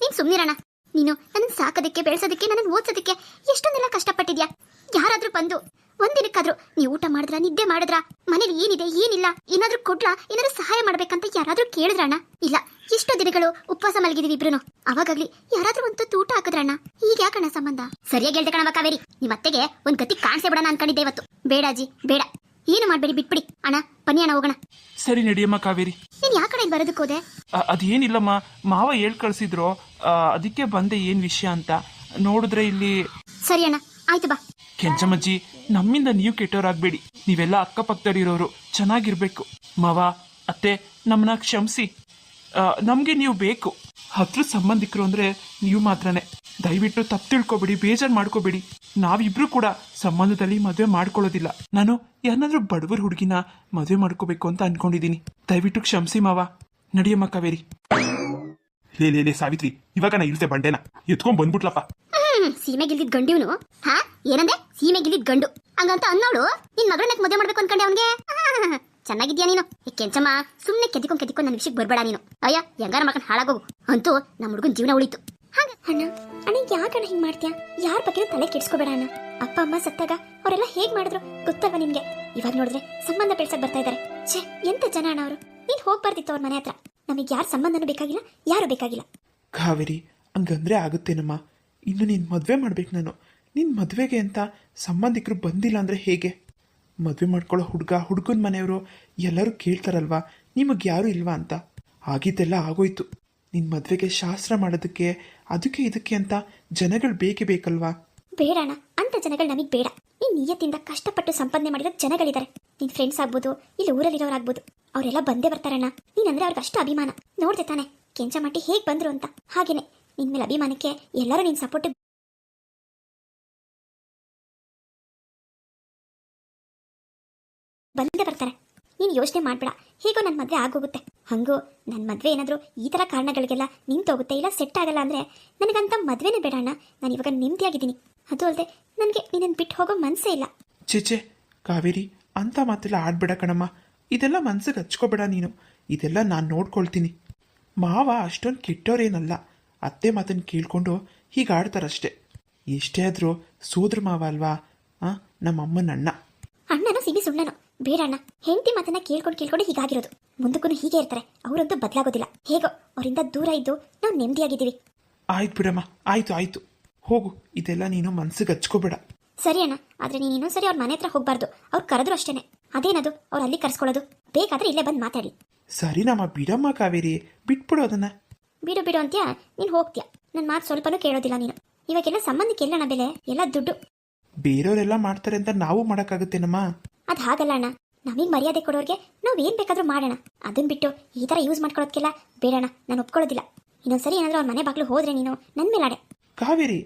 ನೀನ್ ಸುಮ್ನಿರಣ್ಣ. ನೀನು ನನ್ನ ಸಾಕೋದಕ್ಕೆ ಬೆಳೆಸೋದಕ್ಕೆ ನನ್ನ ಓದ್ಸೋದಕ್ಕೆ ಎಷ್ಟೊಂದೆಲ್ಲ ಕಷ್ಟಪಟ್ಟಿದ್ಯಾ? ಯಾರಾದ್ರೂ ಬಂದು ಒಂದಿನಕ್ಕಾದ್ರೂ ನೀ ಊಟ ಮಾಡಿದ್ರ ನಿದ್ದೆ ಮಾಡಿದ್ರ? ಮನೇಲಿ ಏನಿದೆ ಏನಿಲ್ಲ? ಏನಾದ್ರೂ ಕೊಡ್ಲ ಏನಾದ್ರೂ ಸಹಾಯ ಮಾಡ್ಬೇಕಂತ ಯಾರಾದ್ರೂ ಕೇಳಿದ್ರಣ್ಣ ಇಲ್ಲ ಎಷ್ಟೋ ದಿನಗಳು ಉಪವಾಸ ಮಲಗಿದೀವಿ ಇಬ್ರು ಅವಾಗಾಗ್ಲಿ ಯಾರಾದ್ರೂ ಒಂದು ತೂಟ ಊಟ ಹಾಕಿದ್ರಣ್ಣ ಈಗ ಯಾಕಣ್ಣ ಸಂಬಂಧ? ಸರಿಯಾಗಿ ಹೇಳ್ದೆ ಕಣವ ಕಾವೇರಿ. ನಿಮ್ಮ ಅತ್ತೆಗೆ ಒಂದ್ ಗತಿ ಕಾಣಿಸೇ ಬಿಡೋಣ ಅನ್ಕೊಂಡಿದ್ದೆ ಇವತ್ತು. ಬೇಡ ಅಜ್ಜಿ ಬೇಡ. ಏನು ಮಾಡ್ಬೇಡಿ ಬಿಟ್ಬಿಡಿ. ಅಣ್ಣ ಬನ್ನಿ ಅಣ್ಣ ಹೋಗೋಣ. ಸರಿ ನಡಿಯಮ್ಮ ಕಾವೇರಿ. ನೀನ್ ಯಾಕಡೆ ಕಡೆ ಬರೋದಕ್ಕೆ ಹೋದೆ? ಅದೇನಿಲ್ಲಮ್ಮ ಮಾವ ಹೇಳ್ ಕಳ್ಸಿದ್ರು. ಅದಕ್ಕೆ ಬಂದೆ ಏನ್ ವಿಷಯ ಅಂತ. ನೋಡಿದ್ರೆ ಇಲ್ಲಿ ಸರಿ ಅಣ್ಣ ಆಯ್ತು ಬಾ. ಕೆಂಚಮ್ಮಜ್ಜಿ ನಮ್ಮಿಂದ ನೀವು ಕೆಟ್ಟವರಾಗ್ಬೇಡಿ ನೀವೆಲ್ಲ ಅಕ್ಕಪಕ್ಕದಲ್ಲಿರೋರು, ಚೆನ್ನಾಗಿರ್ಬೇಕು. ಮಾವ, ಅತ್ತೆ ನಮ್ಮನ್ನ ಕ್ಷಮಿಸಿ. ನಮಗೆ ನೀವು ಬೇಕು. ಹತ್ರ ಸಂಬಂಧಿಕರು ಅಂದರೆ ನೀವು ಮಾತ್ರನೇ. ದಯವಿಟ್ಟು ತಪ್ಪು ತಿಳ್ಕೊಬೇಡಿ, ಬೇಜಾರು ಮಾಡ್ಕೋಬೇಡಿ. ನಾವಿಬ್ರು ಕೂಡ ಸಂಬಂಧದಲ್ಲಿ ಮದುವೆ ಮಾಡ್ಕೊಳ್ಳೋದಿಲ್ಲ. ನಾನು ಯಾರನ್ನಾದ್ರೂ ಬಡವರ ಹುಡುಗಿನ ಮದುವೆ ಮಾಡ್ಕೋಬೇಕು ಅಂತ ಅನ್ಕೊಂಡಿದ್ದೀನಿ. ದಯವಿಟ್ಟು ಕ್ಷಮಿಸಿ ಮಾವ. ನಡಿಯಮ್ಮ ಕಾವೇರಿ. ಲೇ ಸಾವಿತ್ರಿ, ಇವಾಗ ನಾ ಇಳ್ತೆ ಬಂಡೆನ. ಎತ್ಕೊಂಡ್ ಬಂದ್ಬಿಟ್ಲಪ್ಪ. ಹ್ಮ್ ಸೀಮೆ ಗಿಲ್ದಿದ್ ಗಂಡಿವ್ನು ಹಾ, ಏನಂದೆ? ಸೀಮೆ ಗಿಲ್ದಿದ್ ಗಂಡು. ಹಂಗಂತ ಅನ್ನೋಳು ನಿನ್ ಮಗಳನ್ನ ಮದುವೆ ಮಾಡ್ಬೇಕು ಅನ್ಕೊಂಡೆ ಅವನ್ಗೆ? ಚೆನ್ನಾಗಿದ್ಯಾ ನೀನು? ಕೆಂಚಮ್ಮ, ಸುಮ್ನೆ ಕೆದಿಕೊಂಡ್ ಕೆದಿಕೊಂಡ್ ನನ್ನ ವಿಷಯಕ್ಕೆ ಬರ್ಬೇಡ ನೀನು. ಅಯ್ಯ, ಹೆಂಗಾರ ಮಕ್ಕನ್ ಹಾಳಾಗೋಗು. ಅಂತೂ ನಮ್ಮ ಹುಡುಗನ್ ಜೀವನ ಉಳಿತು. ಹಾಗ, ಅಣ್ಣ ಅಣ್ಣ ಯಾಕಣ್ಣ ಹಿಂಗ್ ಮಾಡ್ತೀಯಾ? ಯಾರ ಬಗ್ಗೆ ತಲೆ ಕೆಡ್ಸ್ಕೋಬೇಡ, ಅಣ್ಣ. ಅಪ್ಪ, ಅಮ್ಮ ಸತ್ತಾಗ ಅವರೆಲ್ಲ ಹೇಗ್ ಮಾಡಿದ್ರು ಗೊತ್ತಲ್ವಾ ನಿಮ್ಗೆ? ಇವಾಗ ನೋಡಿದ್ರೆ ಸಂಬಂಧ ಬೆಳ್ಸಕ್ ಬರ್ತಾ ಇದಾರೆ. ಛೇ, ಎಂತ ಜನ ಅಣ್ಣ ಅವರು? ನೀನ್ ಹೋಗ್ಬಾರ್ದಿತ್ತು ಅವ್ರ ಮನೆ ಹತ್ರ. ನಮಗೆ ಯಾರ ಸಂಬಂಧನೂ ಬೇಕಾಗಿಲ್ಲ, ಯಾರು ಬೇಕಾಗಿಲ್ಲ. ಕಾವೇರಿ, ಹಂಗಂದ್ರೆ ಆಗುತ್ತೇನಮ್ಮ? ಇನ್ನು ನೀನು ಮದುವೆ ಮಾಡ್ಬೇಕು ನಾನು. ನಿನ್ನ ಮದುವೆಗೆ ಅಂತ ಸಂಬಂಧಿಕರು ಬಂದಿಲ್ಲ ಅಂದ್ರೆ ಹೇಗೆ? ಮದುವೆ ಮಾಡ್ಕೊಳ್ಳೋ ಹುಡುಗ, ಹುಡುಗನ ಮನೆಯವರು ಎಲ್ಲರೂ ಕೇಳ್ತಾರಲ್ವಾ? ನಿಮಗೆ ಯಾರು ಇಲ್ವಾ ಅಂತ? ಆಗಿದ್ದೆಲ್ಲ ಆಗೋಯ್ತು. ನಿನ್ನ ಮದುವೆಗೆ ಶಾಸ್ತ್ರ ಮಾಡೋದಕ್ಕೆ ಅದಕ್ಕೆ ಇದಕ್ಕೆ ಅಂತ ಜನಗಳು ಬೇಕೇ ಬೇಕಲ್ವಾ? ಬೇಡಣ್ಣ, ಅಂತ ಜನಗಳು ನಮಗೆ ಬೇಡ. ನೀನ್ ನಿಯತ್ತಿಂದ ಕಷ್ಟಪಟ್ಟು ಸಂಪಾದನೆ ಮಾಡಿರೋ ಜನಗಳಿದ್ದಾರೆ ನಿನ್ ಫ್ರೆಂಡ್ಸ್ ಆಗ್ಬೋದು, ಇಲ್ಲಿ ಊರಲ್ಲಿರೋರಾಗ್ಬೋದು. ಅವರೆಲ್ಲ ಬಂದೇ ಬರ್ತಾರಣ್ಣ. ನೀನಂದ್ರೆ ಅವ್ರಿಗೆ ಅಷ್ಟು ಅಭಿಮಾನ. ನೋಡ್ದೆ ತಾನೆ ಕೆಂಚಮಟ್ಟಿ ಹೇಗ್ ಬಂದ್ರು ಅಂತ. ಹಾಗೇನೆ, ನಿನ್ ಮೇಲೆ ಅಭಿಮಾನಕ್ಕೆ ಎಲ್ಲರೂ ನಿನ್ ಸಪೋರ್ಟ್ ಬಂದೇ ಬರ್ತಾರೆ. ನೀನು ಯೋಚನೆ ಮಾಡ್ಬೇಡ. ಹೇಗೋ ನನ್ನ ಮದುವೆ ಆಗೋಗುತ್ತೆ. ಹಂಗೋ ನನ್ನ ಮದುವೆ ಏನಾದರೂ ಈ ಥರ ಕಾರಣಗಳಿಗೆಲ್ಲ ನಿಂತೋಗುತ್ತೆ ಇಲ್ಲ ಸೆಟ್ ಆಗಲ್ಲ ಅಂದರೆ ನನಗಂತ ಮದುವೆನೇ ಬೇಡ ಅಣ್ಣ. ನಾನು ಇವಾಗ ನೆಮ್ಮದಿಯಾಗಿದ್ದೀನಿ ಅದು ಅಲ್ಲದೆ ನನಗೆ ನಿನ್ನನ್ನು ಬಿಟ್ಟು ಹೋಗೋ ಮನಸ್ಸೇ ಇಲ್ಲ. ಚೇಚೆ ಕಾವೇರಿ ಅಂತ ಮಾತೆಲ್ಲ ಆಡ್ಬೇಡ ಕಣಮ್ಮ. ಇದೆಲ್ಲ ಮನ್ಸಿಗೆ ಹಚ್ಕೋಬೇಡ ನೀನು. ಇದೆಲ್ಲ ನಾನು ನೋಡ್ಕೊಳ್ತೀನಿ. ಮಾವ ಅಷ್ಟೊಂದು ಕೆಟ್ಟೋರೇನಲ್ಲ. ಅತ್ತೆ ಮಾತನ್ನು ಕೇಳ್ಕೊಂಡು ಹೀಗೆ ಆಡ್ತಾರಷ್ಟೇ. ಎಷ್ಟೇ ಆದರೂ ಸೋದ್ರ ಮಾವ ಅಲ್ವಾ? ನಮ್ಮ ಅಮ್ಮನ ಅಣ್ಣ ಅಣ್ಣನ ಸಿಗಿ ಸುಳ್ಳನು ಬೇಡ ಅಣ್ಣ ಹೆಂಡತಿ ಮಾತನ್ನ ಕೇಳ್ಕೊಂಡು ಕೇಳ್ಕೊಂಡು ಹೀಗಾಗಿರೋದು. ಮುಂದಕ್ಕೂ ಹೀಗೆ ಇರ್ತಾರೆ ಅವರಂತೂ ಬದಲಾಗೋದಿಲ್ಲ. ಹೇಗೋ ಅವರಿಂದ ದೂರ ಇದ್ದು ನಾವು ನೆಮ್ಮದಿಯಾಗಿದ್ದೀವಿ ಆಯ್ತು ಬಿಡಮ್ಮ ಆಯ್ತು ಆಯ್ತು. ಹೋಗು ಇದೆಲ್ಲ ನೀನು ಮನ್ಸಿಗೆ ಹಚ್ಕೋಬೇಡ. ಸರಿ ಅಣ್ಣ ಆದ್ರೆ ನೀನು ಇನ್ನೊಂದ್ಸರಿ ಅವ್ರ ಮನೆ ಹತ್ರ ಹೋಗ್ಬಾರ್ದು. ಅವ್ರು ಕರೆದ್ರು ಅಷ್ಟೇನೆ. ಅದೇನದು ಅವ್ರು ಅಲ್ಲಿ ಕರ್ಸ್ಕೊಳ್ಳೋದು? ಬೇಕಾದ್ರೆ ಇಲ್ಲೇ ಬಂದು ಮಾತಾಡಿ. ಸರಿನಮ್ಮ ಬಿಡಮ್ಮ ಕಾವೇರಿ. ಬಿಟ್ಬಿಡು ಅದನ್ನ. ಬಿಡು ಬಿಡು ಅಂತ್ಯಾ? ನೀನು ಹೋಗ್ತೀಯ? ನನ್ನ ಮಾತು ಸ್ವಲ್ಪನೂ ಕೇಳೋದಿಲ್ಲ ನೀನು. ಇವಾಗೆಲ್ಲ ಸಂಬಂಧಕ್ಕೆ ಎಲ್ಲಣ್ಣ ಬೆಲೆ? ಎಲ್ಲ ದುಡ್ಡು. ಬೇರೆಯವರೆಲ್ಲ ಮಾಡ್ತಾರೆ ಅಂತ ನಾವು ಮಾಡೋಕ್ಕಾಗುತ್ತೇನಮ್ಮ? ಅದು ಹಾಗಲ್ಲ ಅಣ್ಣ. ನಮಗೆ ಮರ್ಯಾದೆ ಕೊಡೋರಿಗೆ ನಾವು ಏನು ಬೇಕಾದರೂ ಮಾಡೋಣ. ಅದನ್ನ ಬಿಟ್ಟು ಈ ಥರ ಯೂಸ್ ಮಾಡ್ಕೊಳ್ಳೋದಕ್ಕೆಲ್ಲ ಬೇಡಣ್ಣ ನಾನು ಒಪ್ಕೊಳ್ಳೋದಿಲ್ಲ. ಇನ್ನೊಂದ್ಸರಿ ಏನಾದರೂ ಅವ್ರ ಮನೆ ಬಾಗ್ಲು ಹೋದ್ರೆ ನೀನು ನನ್ನ ಆಡೆ. ಕಾವೇರಿ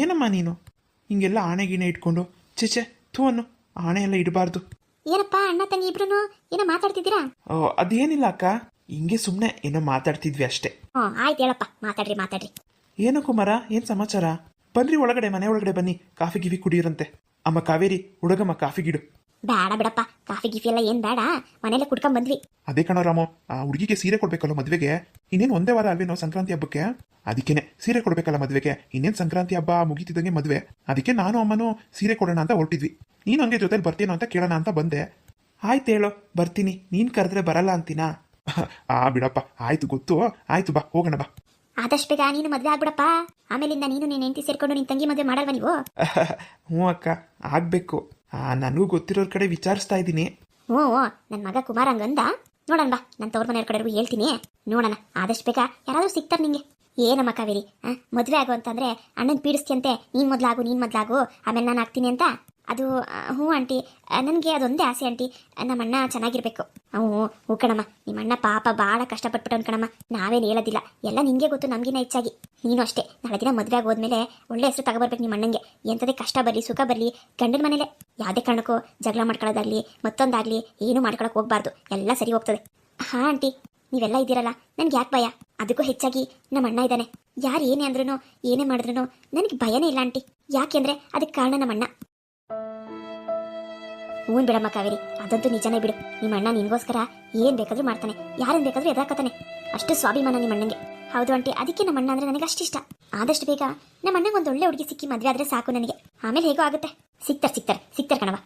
ಏನಮ್ಮ ನೀನು? ಹಿಂಗೆಲ್ಲ ಆಣೆ ಗೀಣೆ ಇಟ್ಕೊಂಡು ಚೇಚೆ ಥೂ ಅನ್ನು. ಆಣೆ ಎಲ್ಲ ಇಡಬಾರ್ದು. ಏನಪ್ಪ ಅಣ್ಣ ತಂಗಿ ಇಬ್ರು ಏನೋ ಮಾತಾಡ್ತಿದ್ದೀರಾ? ಅದೇನಿಲ್ಲ ಅಕ್ಕ. ಹಿಂಗೆ ಸುಮ್ಮನೆ ಏನೋ ಮಾತಾಡ್ತಿದ್ವಿ ಅಷ್ಟೇ. ಹ್ಞೂ ಆಯ್ತು ಹೇಳಪ್ಪ. ಮಾತಾಡ್ರಿ ಮಾತಾಡ್ರಿ. ಏನು ಕುಮಾರ? ಏನ್ ಸಮಾಚಾರ? ಬನ್ರಿ ಒಳಗಡೆ ಮನೆ ಒಳಗಡೆ ಬನ್ನಿ. ಕಾಫಿ ಗಿವಿ ಕುಡಿಯರಂತೆ. ಅಮ್ಮ ಕಾವೇರಿ ಹುಡುಗಮ್ಮ ಕಾಫಿ ಗಿಡು. ಬೇಡ ಬಿಡಪ್ಪ ಕಾಫಿ ಗಿಫಿ ಎಲ್ಲ ಏನ್ ಬೇಡ ಮನೇಲೆ ಕುಡ್ಕೊಂಡ್ ಬಂದ್ವಿ. ಅದೇ ಕಣೋ ರಾಮು ಆ ಹುಡುಗಿಗೆ ಸೀರೆ ಕೊಡ್ಬೇಕಲ್ಲ ಮದ್ವೆಗೆ? ಇನ್ನೇನು ಒಂದೇ ವಾರ ಅಲ್ವೇನೋ ಸಂಕ್ರಾಂತಿ ಹಬ್ಬಕ್ಕೆ? ಅದಕ್ಕೇನೆ ಸೀರೆ ಕೊಡ್ಬೇಕಲ್ಲ ಮದ್ವೆಗೆ. ಇನ್ನೇನ್ ಸಂಕ್ರಾಂತಿ ಹಬ್ಬ ಮುಗಿತಿದಂಗೆ ಮದ್ವೆ. ಅದಕ್ಕೆ ನಾನು ಅಮ್ಮನೂ ಸೀರೆ ಕೊಡೋಣ ಅಂತ ಹೊರಟಿದ್ವಿ. ನೀನು ಹಂಗೆ ಜೊತೆಲಿ ಬರ್ತೀನೋ ಅಂತ ಕೇಳೋಣ ಅಂತ ಬಂದೆ. ಆಯ್ತು ಹೇಳೋ ಬರ್ತೀನಿ. ನೀನ್ ಕರೆದ್ರೆ ಬರಲ್ಲ ಅಂತೀನಾ? ಆ ಬಿಡಪ್ಪ ಆಯ್ತು ಗೊತ್ತು. ಆಯ್ತು ಬಾ ಹೋಗೋಣ ಬಾ. ಆದಷ್ಟು ಬೇಗ ನೀನು ಮದ್ವೆ ಆಗ್ಬಿಡಪ್ಪ. ಆಮೇಲಿಂದ ನೀನು ನಿನ್ನ ಹೆಂಡತಿ ಸೇರ್ಕೊಂಡು ನಿನ್ ತಂಗಿ ಮದ್ವೆ ಮಾಡಲ್ವ ನೀವು? ಹ್ಞೂ ಅಕ್ಕ ಆಗ್ಬೇಕು. ನನಗೂ ಗೊತ್ತಿರೋರ್ ಕಡೆ ವಿಚಾರಿಸ್ತಾ ಇದ್ದೀನಿ. ಓ ನನ್ನ ಮಗ ಕುಮಾರ್ ಹಂಗಂದ ನೋಡೋಣ, ಬಾ ನನ್ನ ತವ್ರ ಮನೆಯವ್ರ ಕಡೆಗೂ ಹೇಳ್ತೀನಿ. ನೋಡಣ, ಆದಷ್ಟು ಬೇಗ ಯಾರಾದ್ರೂ ಸಿಗ್ತಾರೆ ನಿಂಗೆ. ಏನಮ್ಮ ಕಾವೇರಿ ಮದ್ವೆ ಆಗು ಅಂತಂದ್ರೆ ಅಣ್ಣನ್ ಪೀಡಿಸ್ತಿಯಂತೆ, ನೀನ್ ಮೊದ್ಲಾಗು ನೀನ್ ಮೊದ್ಲಾಗು ಆಮೇಲೆ ನಾನು ಆಗ್ತೀನಿ ಅಂತ? ಅದು ಹ್ಞೂ ಆಂಟಿ ನನಗೆ ಅದೊಂದೇ ಆಸೆ ಆಂಟಿ ನಮ್ಮ ಅಣ್ಣ ಚೆನ್ನಾಗಿರ್ಬೇಕು. ಹ್ಞೂ ಹ್ಞೂ ಕಣಮ್ಮ ನಿಮ್ಮ ಅಣ್ಣ ಪಾಪ ಭಾಳ ಕಷ್ಟಪಟ್ಬಿಟ್ಟವನ್ ಕಣಮ್ಮ, ನಾವೇನು ಹೇಳೋದಿಲ್ಲ, ಎಲ್ಲ ನಿಂಗೆ ಗೊತ್ತು ನಮಗಿನ ಹೆಚ್ಚಾಗಿ. ನೀನು ಅಷ್ಟೇ. ನಾಳೆ ದಿನ ಮದುವೆ ಆಗೋದ್ಮೇಲೆ ಒಳ್ಳೆ ಹೆಸರು ತಗೋಬರ್ಬೇಕು ನಿಮ್ಮ ಅಣ್ಣಂಗೆ. ಎಂಥದೇ ಕಷ್ಟ ಬರಲಿ, ಸುಖ ಬರಲಿ, ಗಂಡನ ಮನೇಲೆ. ಯಾವುದೇ ಕಾರಣಕ್ಕೂ ಜಗಳ ಮಾಡ್ಕೊಳ್ಳೋದಾಗಲಿ, ಮತ್ತೊಂದಾಗ್ಲಿ ಏನು ಮಾಡ್ಕೊಳಕ್ಕೆ ಹೋಗ್ಬಾರ್ದು. ಎಲ್ಲ ಸರಿ ಹೋಗ್ತದೆ. ಹಾ, ಆಂಟಿ. ನೀವೆಲ್ಲ ಇದ್ದೀರಲ್ಲ? ನನಗೆ ಯಾಕೆ ಭಯ? ಅದಕ್ಕೂ ಹೆಚ್ಚಾಗಿ ನಮ್ಮ ಅಣ್ಣ ಇದ್ದಾನೆ ಯಾರು ಏನೇ ಅಂದ್ರೂ ಏನೇ ಮಾಡಿದ್ರು ನನಗೆ ಭಯನೇ ಇಲ್ಲ, ಆಂಟಿ. ಯಾಕೆ ಅಂದ್ರೆ ಅದಕ್ಕೆ ಕಾರಣ ನಮ್ಮ ಅಣ್ಣ. ಹ್ಞೂ ಬಿಡಮ್ಮ ಕಾವೇರಿ. ಅದಂತೂ ನಿಜನೇ ಬಿಡು. ನಿಮ್ಮ ಅಣ್ಣ ನಿನ್ಗೋಸ್ಕರ ಏನ್ ಬೇಕಾದ್ರೂ ಮಾಡ್ತಾನೆ. ಯಾರೇ ಬೇಕಾದ್ರೂ ಎದಾಕತಾನೆ ಅಷ್ಟು ಸ್ವಾಭಿಮಾನ ನಿಮ್ಮ ಅಣ್ಣಂಗೆ. ಹೌದು ಆಂಟಿ ಅದಕ್ಕೆ ನಮ್ಮ ಅಣ್ಣ ಅಂದ್ರೆ ನನಗೆ ಅಷ್ಟಿಷ್ಟ. ಆದಷ್ಟು ಬೇಗ ನಮ್ಮ ಅಣ್ಣಗೆ ಒಂದು ಒಳ್ಳೆ ಹುಡುಗಿ ಸಿಕ್ಕಿ ಮದ್ವೆ ಆದ್ರೆ ಸಾಕು ನನಗೆ. ಆಮೇಲೆ ಹೇಗೋ ಆಗುತ್ತೆ. ಸಿಗ್ತಾರೆ ಸಿಗ್ತಾರೆ ಸಿಗ್ತಾರೆ ಕಣವ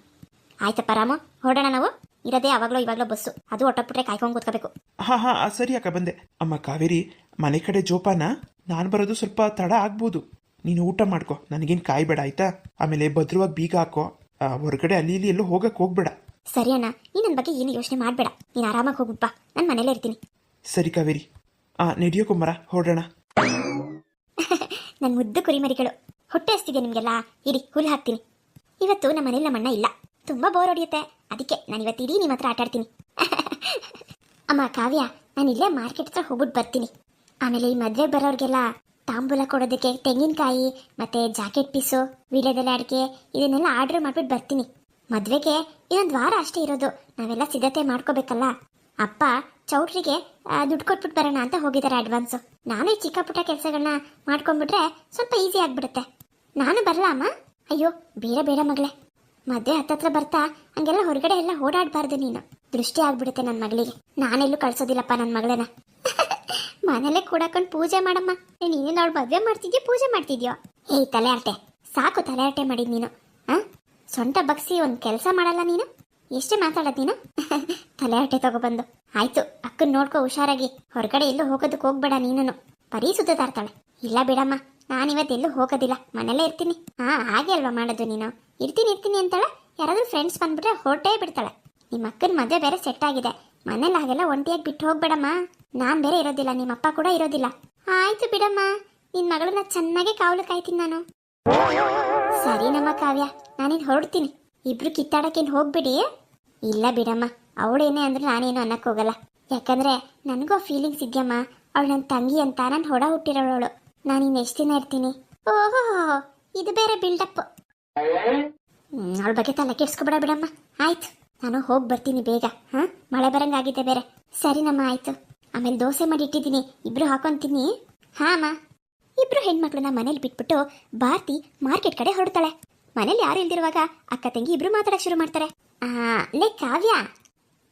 ಆಯ್ತಪ್ಪ ರಾಮು ಹೊರಡೋಣ ನಾವು? ಇರೋದೇ ಅವಾಗ್ಲೋ ಇವಾಗ್ಲೋ ಬಸ್ಸು. ಅದು ಹೊಟ್ಟಬಿಟ್ರೆ ಕಾಯ್ಕೊಂಡು ಕೂತ್ಕೋಬೇಕು. ಹಾ ಹಾ ಸರಿ ಅಕ್ಕ ಬಂದೆ. ಅಮ್ಮ ಕಾವೇರಿ ಮನೆ ಕಡೆ ಜೋಪಾನ ನಾನು ಬರೋದು ಸ್ವಲ್ಪ ತಡ ಆಗ್ಬೋದು. ನೀನು ಊಟ ಮಾಡ್ಕೊ ನನಗೇನು ಕಾಯ್ಬೇಡ ಆಯ್ತಾ? ಆಮೇಲೆ ಭದ್ರವಾಗಿ ಬೀಗ ಹಾಕೋ. ಆ, ಹೊರಗಡೆ ಅಲ್ಲಿ ಇಲ್ಲಿ ಎಲ್ಲೂ ಹೋಗಕ್ಕೆ ಹೋಗ್ಬೇಡ. ಸರಿ ಅಣ್ಣ ನೀನ್ ನನ್ನ ಬಗ್ಗೆ ಏನು ಯೋಚನೆ ಮಾಡಬೇಡ. ನೀನು ಆರಾಮಾಗಿ ಹೋಗ್ಬಿಟ್ಟ ನಾನು ಮನೇಲೇ ಇರ್ತೀನಿ. ಸರಿ ಕಾವೇರಿ. ಆ ನಡಿಯೋ ಕುಮಾರ ಹೊರಡೋಣ. ನನ್ನ ಮುದ್ದು ಕುರಿಮರಿಗಳು. ಹೊಟ್ಟೆ ಹಸ್ತಿದೆ ನಿಮಗೆಲ್ಲ? ಇಡಿ ಹುಲ್ ಹಾಕ್ತೀನಿ. ಇವತ್ತು ನಮ್ಮ ಮನೇಲಿ ನಮ್ಮ ಅಣ್ಣ ಇಲ್ಲ. ತುಂಬಾ ಬೋರ್ ಹೊಡಿಯುತ್ತೆ. ಅದಕ್ಕೆ ನಾನು ಇವತ್ತು ಇಡೀ ನಿಮ್ಮ ಹತ್ರ ಆಟ ಆಡ್ತೀನಿ. ಅಮ್ಮ, ಕಾವ್ಯ, ನಾನು ಇಲ್ಲೇ ಮಾರ್ಕೆಟ್ ಹತ್ರ ಹೋಗ್ಬಿಟ್ಟು ಬರ್ತೀನಿ. ಆಮೇಲೆ ಈ ಮದುವೆ ಬರೋರಿಗೆಲ್ಲ ತಾಂಬೂಲ ಕೊಡೋದಕ್ಕೆ ತೆಂಗಿನಕಾಯಿ, ಮತ್ತೆ ಜಾಕೆಟ್ ಪೀಸು, ವೀಳ್ಯದೆಲೆ ಅಡಿಕೆ, ಇದನ್ನೆಲ್ಲ ಆರ್ಡರ್ ಮಾಡ್ಬಿಟ್ಟು ಬರ್ತೀನಿ. ಮದುವೆಗೆ ಇನ್ನೊಂದು ವಾರ ಅಷ್ಟೇ ಇರೋದು. ನಾವೆಲ್ಲ ಸಿದ್ಧತೆ ಮಾಡ್ಕೋಬೇಕಲ್ಲ? ಅಪ್ಪ, ಚೌಟ್ರಿಗೆ ದುಡ್ಡು ಕೊಟ್ಬಿಟ್ಟು ಬರೋಣ ಅಂತ ಹೋಗಿದ್ದಾರೆ ಅಡ್ವಾನ್ಸು ನಾನು ಚಿಕ್ಕ ಪುಟ್ಟ ಕೆಲಸಗಳನ್ನ ಮಾಡ್ಕೊಂಡ್ಬಿಟ್ರೆ ಸ್ವಲ್ಪ ಈಸಿ ಆಗ್ಬಿಡುತ್ತೆ. ನಾನು ಬರಲ್ಲ ಅಮ್ಮ? ಅಯ್ಯೋ, ಬೇಡ ಬೇಡ ಮಗಳೇ. ಮದುವೆ ಹತ್ತತ್ರ ಬರ್ತಾ ಹಂಗೆಲ್ಲ ಹೊರಗಡೆ ಎಲ್ಲ ಓಡಾಡಬಾರ್ದು ನೀನು. ದೃಷ್ಟಿ ಆಗ್ಬಿಡುತ್ತೆ ನನ್ನ ಮಗಳಿಗೆ. ನಾನೆಲ್ಲೂ ಕಳ್ಸೋದಿಲ್ಲಪ್ಪ ನನ್ನ ಮಗಳನ್ನ. ಮನೇಲೆ ಕೂಡಕೊಂಡು ಪೂಜೆ ಮಾಡಮ್ಮ. ನೀನು ಅವಳು ಮದುವೆ ಮಾಡ್ತಿದ್ಯೋ, ಪೂಜೆ ಮಾಡ್ತಿದ್ಯೋ? ಏಯ್, ತಲೆ ಅರಟೆ ಸಾಕು ತಲೆ ಅರ್ಟೆ ಮಾಡಿದ್ ನೀನು. ಆ? ಸೊಂಟ ಬಗ್ಸಿ ಒಂದು ಕೆಲಸ ಮಾಡಲ್ಲ ನೀನು? ಎಷ್ಟೇ ಮಾತಾಡೋದು ತಲೆ ಹರಟೆ ತಗೊಬಂದು ಆಯ್ತು, ಅಕ್ಕನ್ ನೋಡ್ಕೋ ಹುಷಾರಾಗಿ. ಹೊರಗಡೆ ಎಲ್ಲೂ ಹೋಗೋದಕ್ಕೆ ಹೋಗ್ಬೇಡ ನೀನನು ಬರೀ ಸುತ್ತಾಡ್ತಾಳೆ ಇಲ್ಲ ಬಿಡಮ್ಮ ನಾನಿವತ್ತು ಎಲ್ಲೂ ಹೋಗೋದಿಲ್ಲ. ಮನೇಲೇ ಇರ್ತೀನಿ. ಹಾ, ಹಾಗೆ ಅಲ್ವಾ ಮಾಡೋದು ನೀನು? ಇರ್ತೀನಿ ಇರ್ತೀನಿ ಅಂತಾಳೆ. ಯಾರಾದ್ರೂ ಫ್ರೆಂಡ್ಸ್ ಬಂದ್ಬಿಟ್ರೆ ಹೊರಟೇ ಬಿಡ್ತಾಳೆ. ನಿಮ್ಮ ಅಕ್ಕನ ಮದುವೆ ಬೇರೆ ಸೆಟ್ ಆಗಿದೆ. ಮನೇಲಿ ಹಾಗೆಲ್ಲ ಒಂಟಿಯಾಗಿ ಬಿಟ್ಟು ಹೋಗ್ಬೇಡಮ್ಮ. ನಾನ್ ಬೇರೆ ಇರೋದಿಲ್ಲ ನಿಮ್ಮ ಅಪ್ಪ ಕೂಡ ಇರೋದಿಲ್ಲ. ಆಯ್ತು ಬಿಡಮ್ಮ. ನಿನ್ ಮಗಳನ್ನ ಚೆನ್ನಾಗಿ ಕಾವಲು ಕಾಯ್ತೀನಿ ನಾನು. ಸರಿ ನಮ್ಮ ಕಾವ್ಯ, ನಾನಿನ್ ಹೊರಡ್ತೀನಿ. ಇಬ್ರು ಕಿತ್ತಾಡಕ್ಕೇನು ಹೋಗ್ಬಿಡಿ. ಇಲ್ಲ ಬಿಡಮ್ಮ ಅವಳೇನೇ ಅಂದ್ರೆ ನಾನೇನು ಅನ್ನಕ್ ಹೋಗಲ್ಲ. ಯಾಕಂದ್ರೆ ನನಗೂ ಫೀಲಿಂಗ್ಸ್ ಇದೆಯಮ್ಮ ಅವಳು ನನ್ನ ತಂಗಿ ಅಂತ, ನಾನು ಹೊಡ ಹುಟ್ಟಿರೋಳು ನಾನು ಇನ್ನು ಎಷ್ಟು ದಿನ ಇರ್ತೀನಿ? ಓಹೋ, ಇದು ಬೇರೆ ಬಿಲ್ಡಪ್ ಅವಳ ಬಗ್ಗೆ ತಲೆ ಕೆಡ್ಸ್ಕೊಬೇಡ ಬಿಡಮ್ಮ. ಆಯ್ತು, ನಾನು ಹೋಗಿ ಬರ್ತೀನಿ ಬೇಗ. ಹಾ, ಮಳೆ ಬರಂಗಾಗಿದೆ ಬೇರೆ. ಸರಿ ನಮ್ಮ, ಆಯ್ತು. ಆಮೇಲೆ ದೋಸೆ ಮಾಡಿ ಇಟ್ಟಿದ್ದೀನಿ. ಇಬ್ರು ಹಾಕೊಂತೀನಿ ಹಾ, ಅಮ್ಮ. ಇಬ್ರು ಹೆಣ್ಮಕ್ಳನ್ನ ಮನೇಲಿ ಬಿಟ್ಬಿಟ್ಟು ಭಾರತಿ ಮಾರ್ಕೆಟ್ ಕಡೆ ಹೊರಡ್ತಾಳೆ. ಮನೇಲಿ ಯಾರು ಇಲ್ದಿರುವಾಗ ಅಕ್ಕ ತಂಗಿ ಇಬ್ರು ಮಾತಾಡಕ್ ಶುರು ಮಾಡ್ತಾರೆ. ಆ, ಲೇ ಕಾವ್ಯ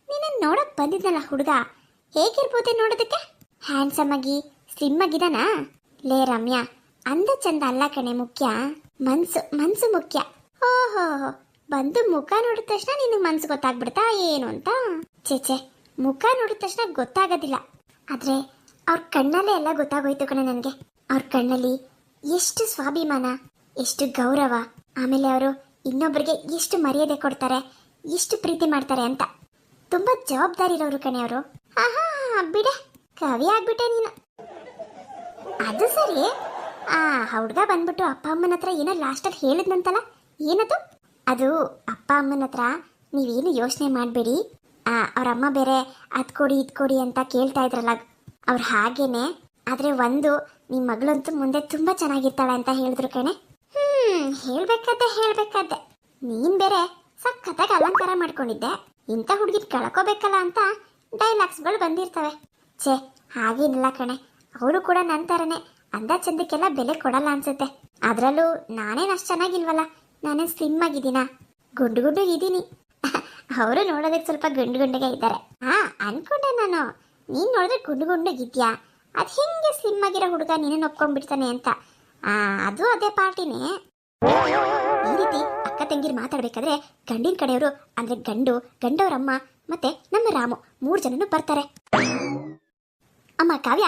ನೀನು ನೋಡಕ್ ಬಂದಿದ್ನಲ್ಲ ಹುಡುಗ? ಹೇಗಿರ್ಬೋದೆ ನೋಡೋದಕ್ಕೆ? ಹ್ಯಾಂಡ್ಸಮ್ ಆಗಿ ಸ್ಲಿಮ್ ಆಗಿದಾನಾ? ಲೇ ರಮ್ಯಾ, ಅಂದ ಚಂದ ಅಲ್ಲ ಕಣೆ ಮುಖ್ಯ. ಮನ್ಸು ಮನ್ಸು ಮುಖ್ಯ. ಓಹೋ, ಬಂದು ಮುಖ ನೋಡಿದ ತಕ್ಷಣ ನಿನಗೆ ಮನ್ಸು ಗೊತ್ತಾಗ್ಬಿಡ್ತಾ ಏನು ಅಂತ? ಚೇಚೆ ಮುಖ ನೋಡಿದ ತಕ್ಷಣ ಗೊತ್ತಾಗೋದಿಲ್ಲ. ಆದ್ರೆ ಅವ್ರ ಕಣ್ಣಲ್ಲೇ ಎಲ್ಲ ಗೊತ್ತಾಗೋಯ್ತು ಕಣೆ ನನಗೆ. ಅವ್ರ ಕಣ್ಣಲ್ಲಿ ಎಷ್ಟು ಸ್ವಾಭಿಮಾನ ಎಷ್ಟು ಗೌರವ. ಆಮೇಲೆ ಅವರು ಇನ್ನೊಬ್ಬರಿಗೆ ಎಷ್ಟು ಮರ್ಯಾದೆ ಕೊಡ್ತಾರೆ, ಎಷ್ಟು ಪ್ರೀತಿ ಮಾಡ್ತಾರೆ ಅಂತ. ತುಂಬಾ ಜವಾಬ್ದಾರಿ ಇರೋರು ಕಣೆ ಅವರು. ಬಿಡೆ. ಕವಿ ಆಗ್ಬಿಟ್ಟೆ ನೀನು. ಅದು ಸರಿ. ಆ, ಹುಡುಗ ಬಂದ್ಬಿಟ್ಟು ಅಪ್ಪ ಅಮ್ಮನ ಹತ್ರ ಏನೋ ಲಾಸ್ಟಲ್ಲಿ ಹೇಳಿದ್ನಂತಲ್ಲ? ಏನದು? ಅದು ಅಪ್ಪ ಅಮ್ಮನ ಹತ್ರ ನೀವೇನು ಯೋಚನೆ ಮಾಡಬೇಡಿ. ಅವ್ರ ಅಮ್ಮ ಬೇರೆ ಅದು ಕೊಡಿ, ಇದು ಕೊಡಿ ಅಂತ ಕೇಳ್ತಾ ಇದ್ರಲ್ಲ. ಅವ್ರು ಹಾಗೇನೆ. ಆದ್ರೆ ಒಂದು ನಿಮ್ಮ ಮಗಳಂತೂ ಮುಂದೆ ತುಂಬಾ ಚೆನ್ನಾಗಿರ್ತಾಳೆ ಅಂತ ಹೇಳಿದ್ರು ಕಣೆ. ಹ್ಮ್ ಹೇಳ್ಬೇಕಾದ್ದೆ ಹೇಳ್ಬೇಕಾದ್ದೆ ನೀನ್ ಬೇರೆ ಸಖತ್ತಾಗಿ ಅಲಂಕಾರ ಮಾಡ್ಕೊಂಡಿದ್ದೆ. ಇಂಥ ಹುಡುಗಿ ಕಳ್ಕೋಬೇಕಲ್ಲ ಅಂತ ಡೈಲಾಗ್ಸ್ಗಳು ಬಂದಿರ್ತವೆ. ಛೇ, ಹಾಗೇನಿಲ್ಲ ಕಣೆ. ಅವಳು ಕೂಡ ನನ್ನ ಥರನೇ ಅಂದ ಚಂದಕ್ಕೆಲ್ಲ ಬೆಲೆ ಕೊಡಲ್ಲ ಅನ್ಸುತ್ತೆ. ಅದ್ರಲ್ಲೂ ನಾನೇನ್ ಅಷ್ಟು ಚೆನ್ನಾಗಿಲ್ವಲ್ಲ? ನಾನೇನು ಸ್ಲಿಮ್ ಆಗಿದ್ದೀನಾ? ಗುಂಡು ಗುಂಡು ಇದ್ದೀನಿ. ಅವರು ನೋಡೋದಕ್ಕೆ ಸ್ವಲ್ಪ ಗುಂಡು ಗುಂಡಿಗೆ ಇದ್ದಾರೆ. ಹಾ, ಅನ್ಕೊಂಡೆ ನಾನು. ನೀನ್ ನೋಡಿದ್ರೆ ಗುಂಡು ಗುಂಡಗಿದ್ಯಾ ಅದ್ ಹೆಂಗೆ ಸ್ಲಿಮ್ ಆಗಿರೋ ಹುಡುಗ ನೀನೇನು ಒಪ್ಕೊಂಡ್ಬಿಡ್ತಾನೆ ಅಂತ. ಆ, ಅದು ಅದೇ ಪಾರ್ಟಿನೇ. ಈ ರೀತಿ ಅಕ್ಕ ತಂಗಿರ್ ಮಾತಾಡ್ಬೇಕಾದ್ರೆ ಗಂಡಿನ ಕಡೆಯವರು ಅಂದ್ರೆ ಗಂಡು ಗಂಡವರಮ್ಮ ಮತ್ತೆ ನಮ್ಮ ರಾಮು ಮೂರ್ ಜನನು ಬರ್ತಾರೆ. ಅಮ್ಮ ಕಾವ್ಯ?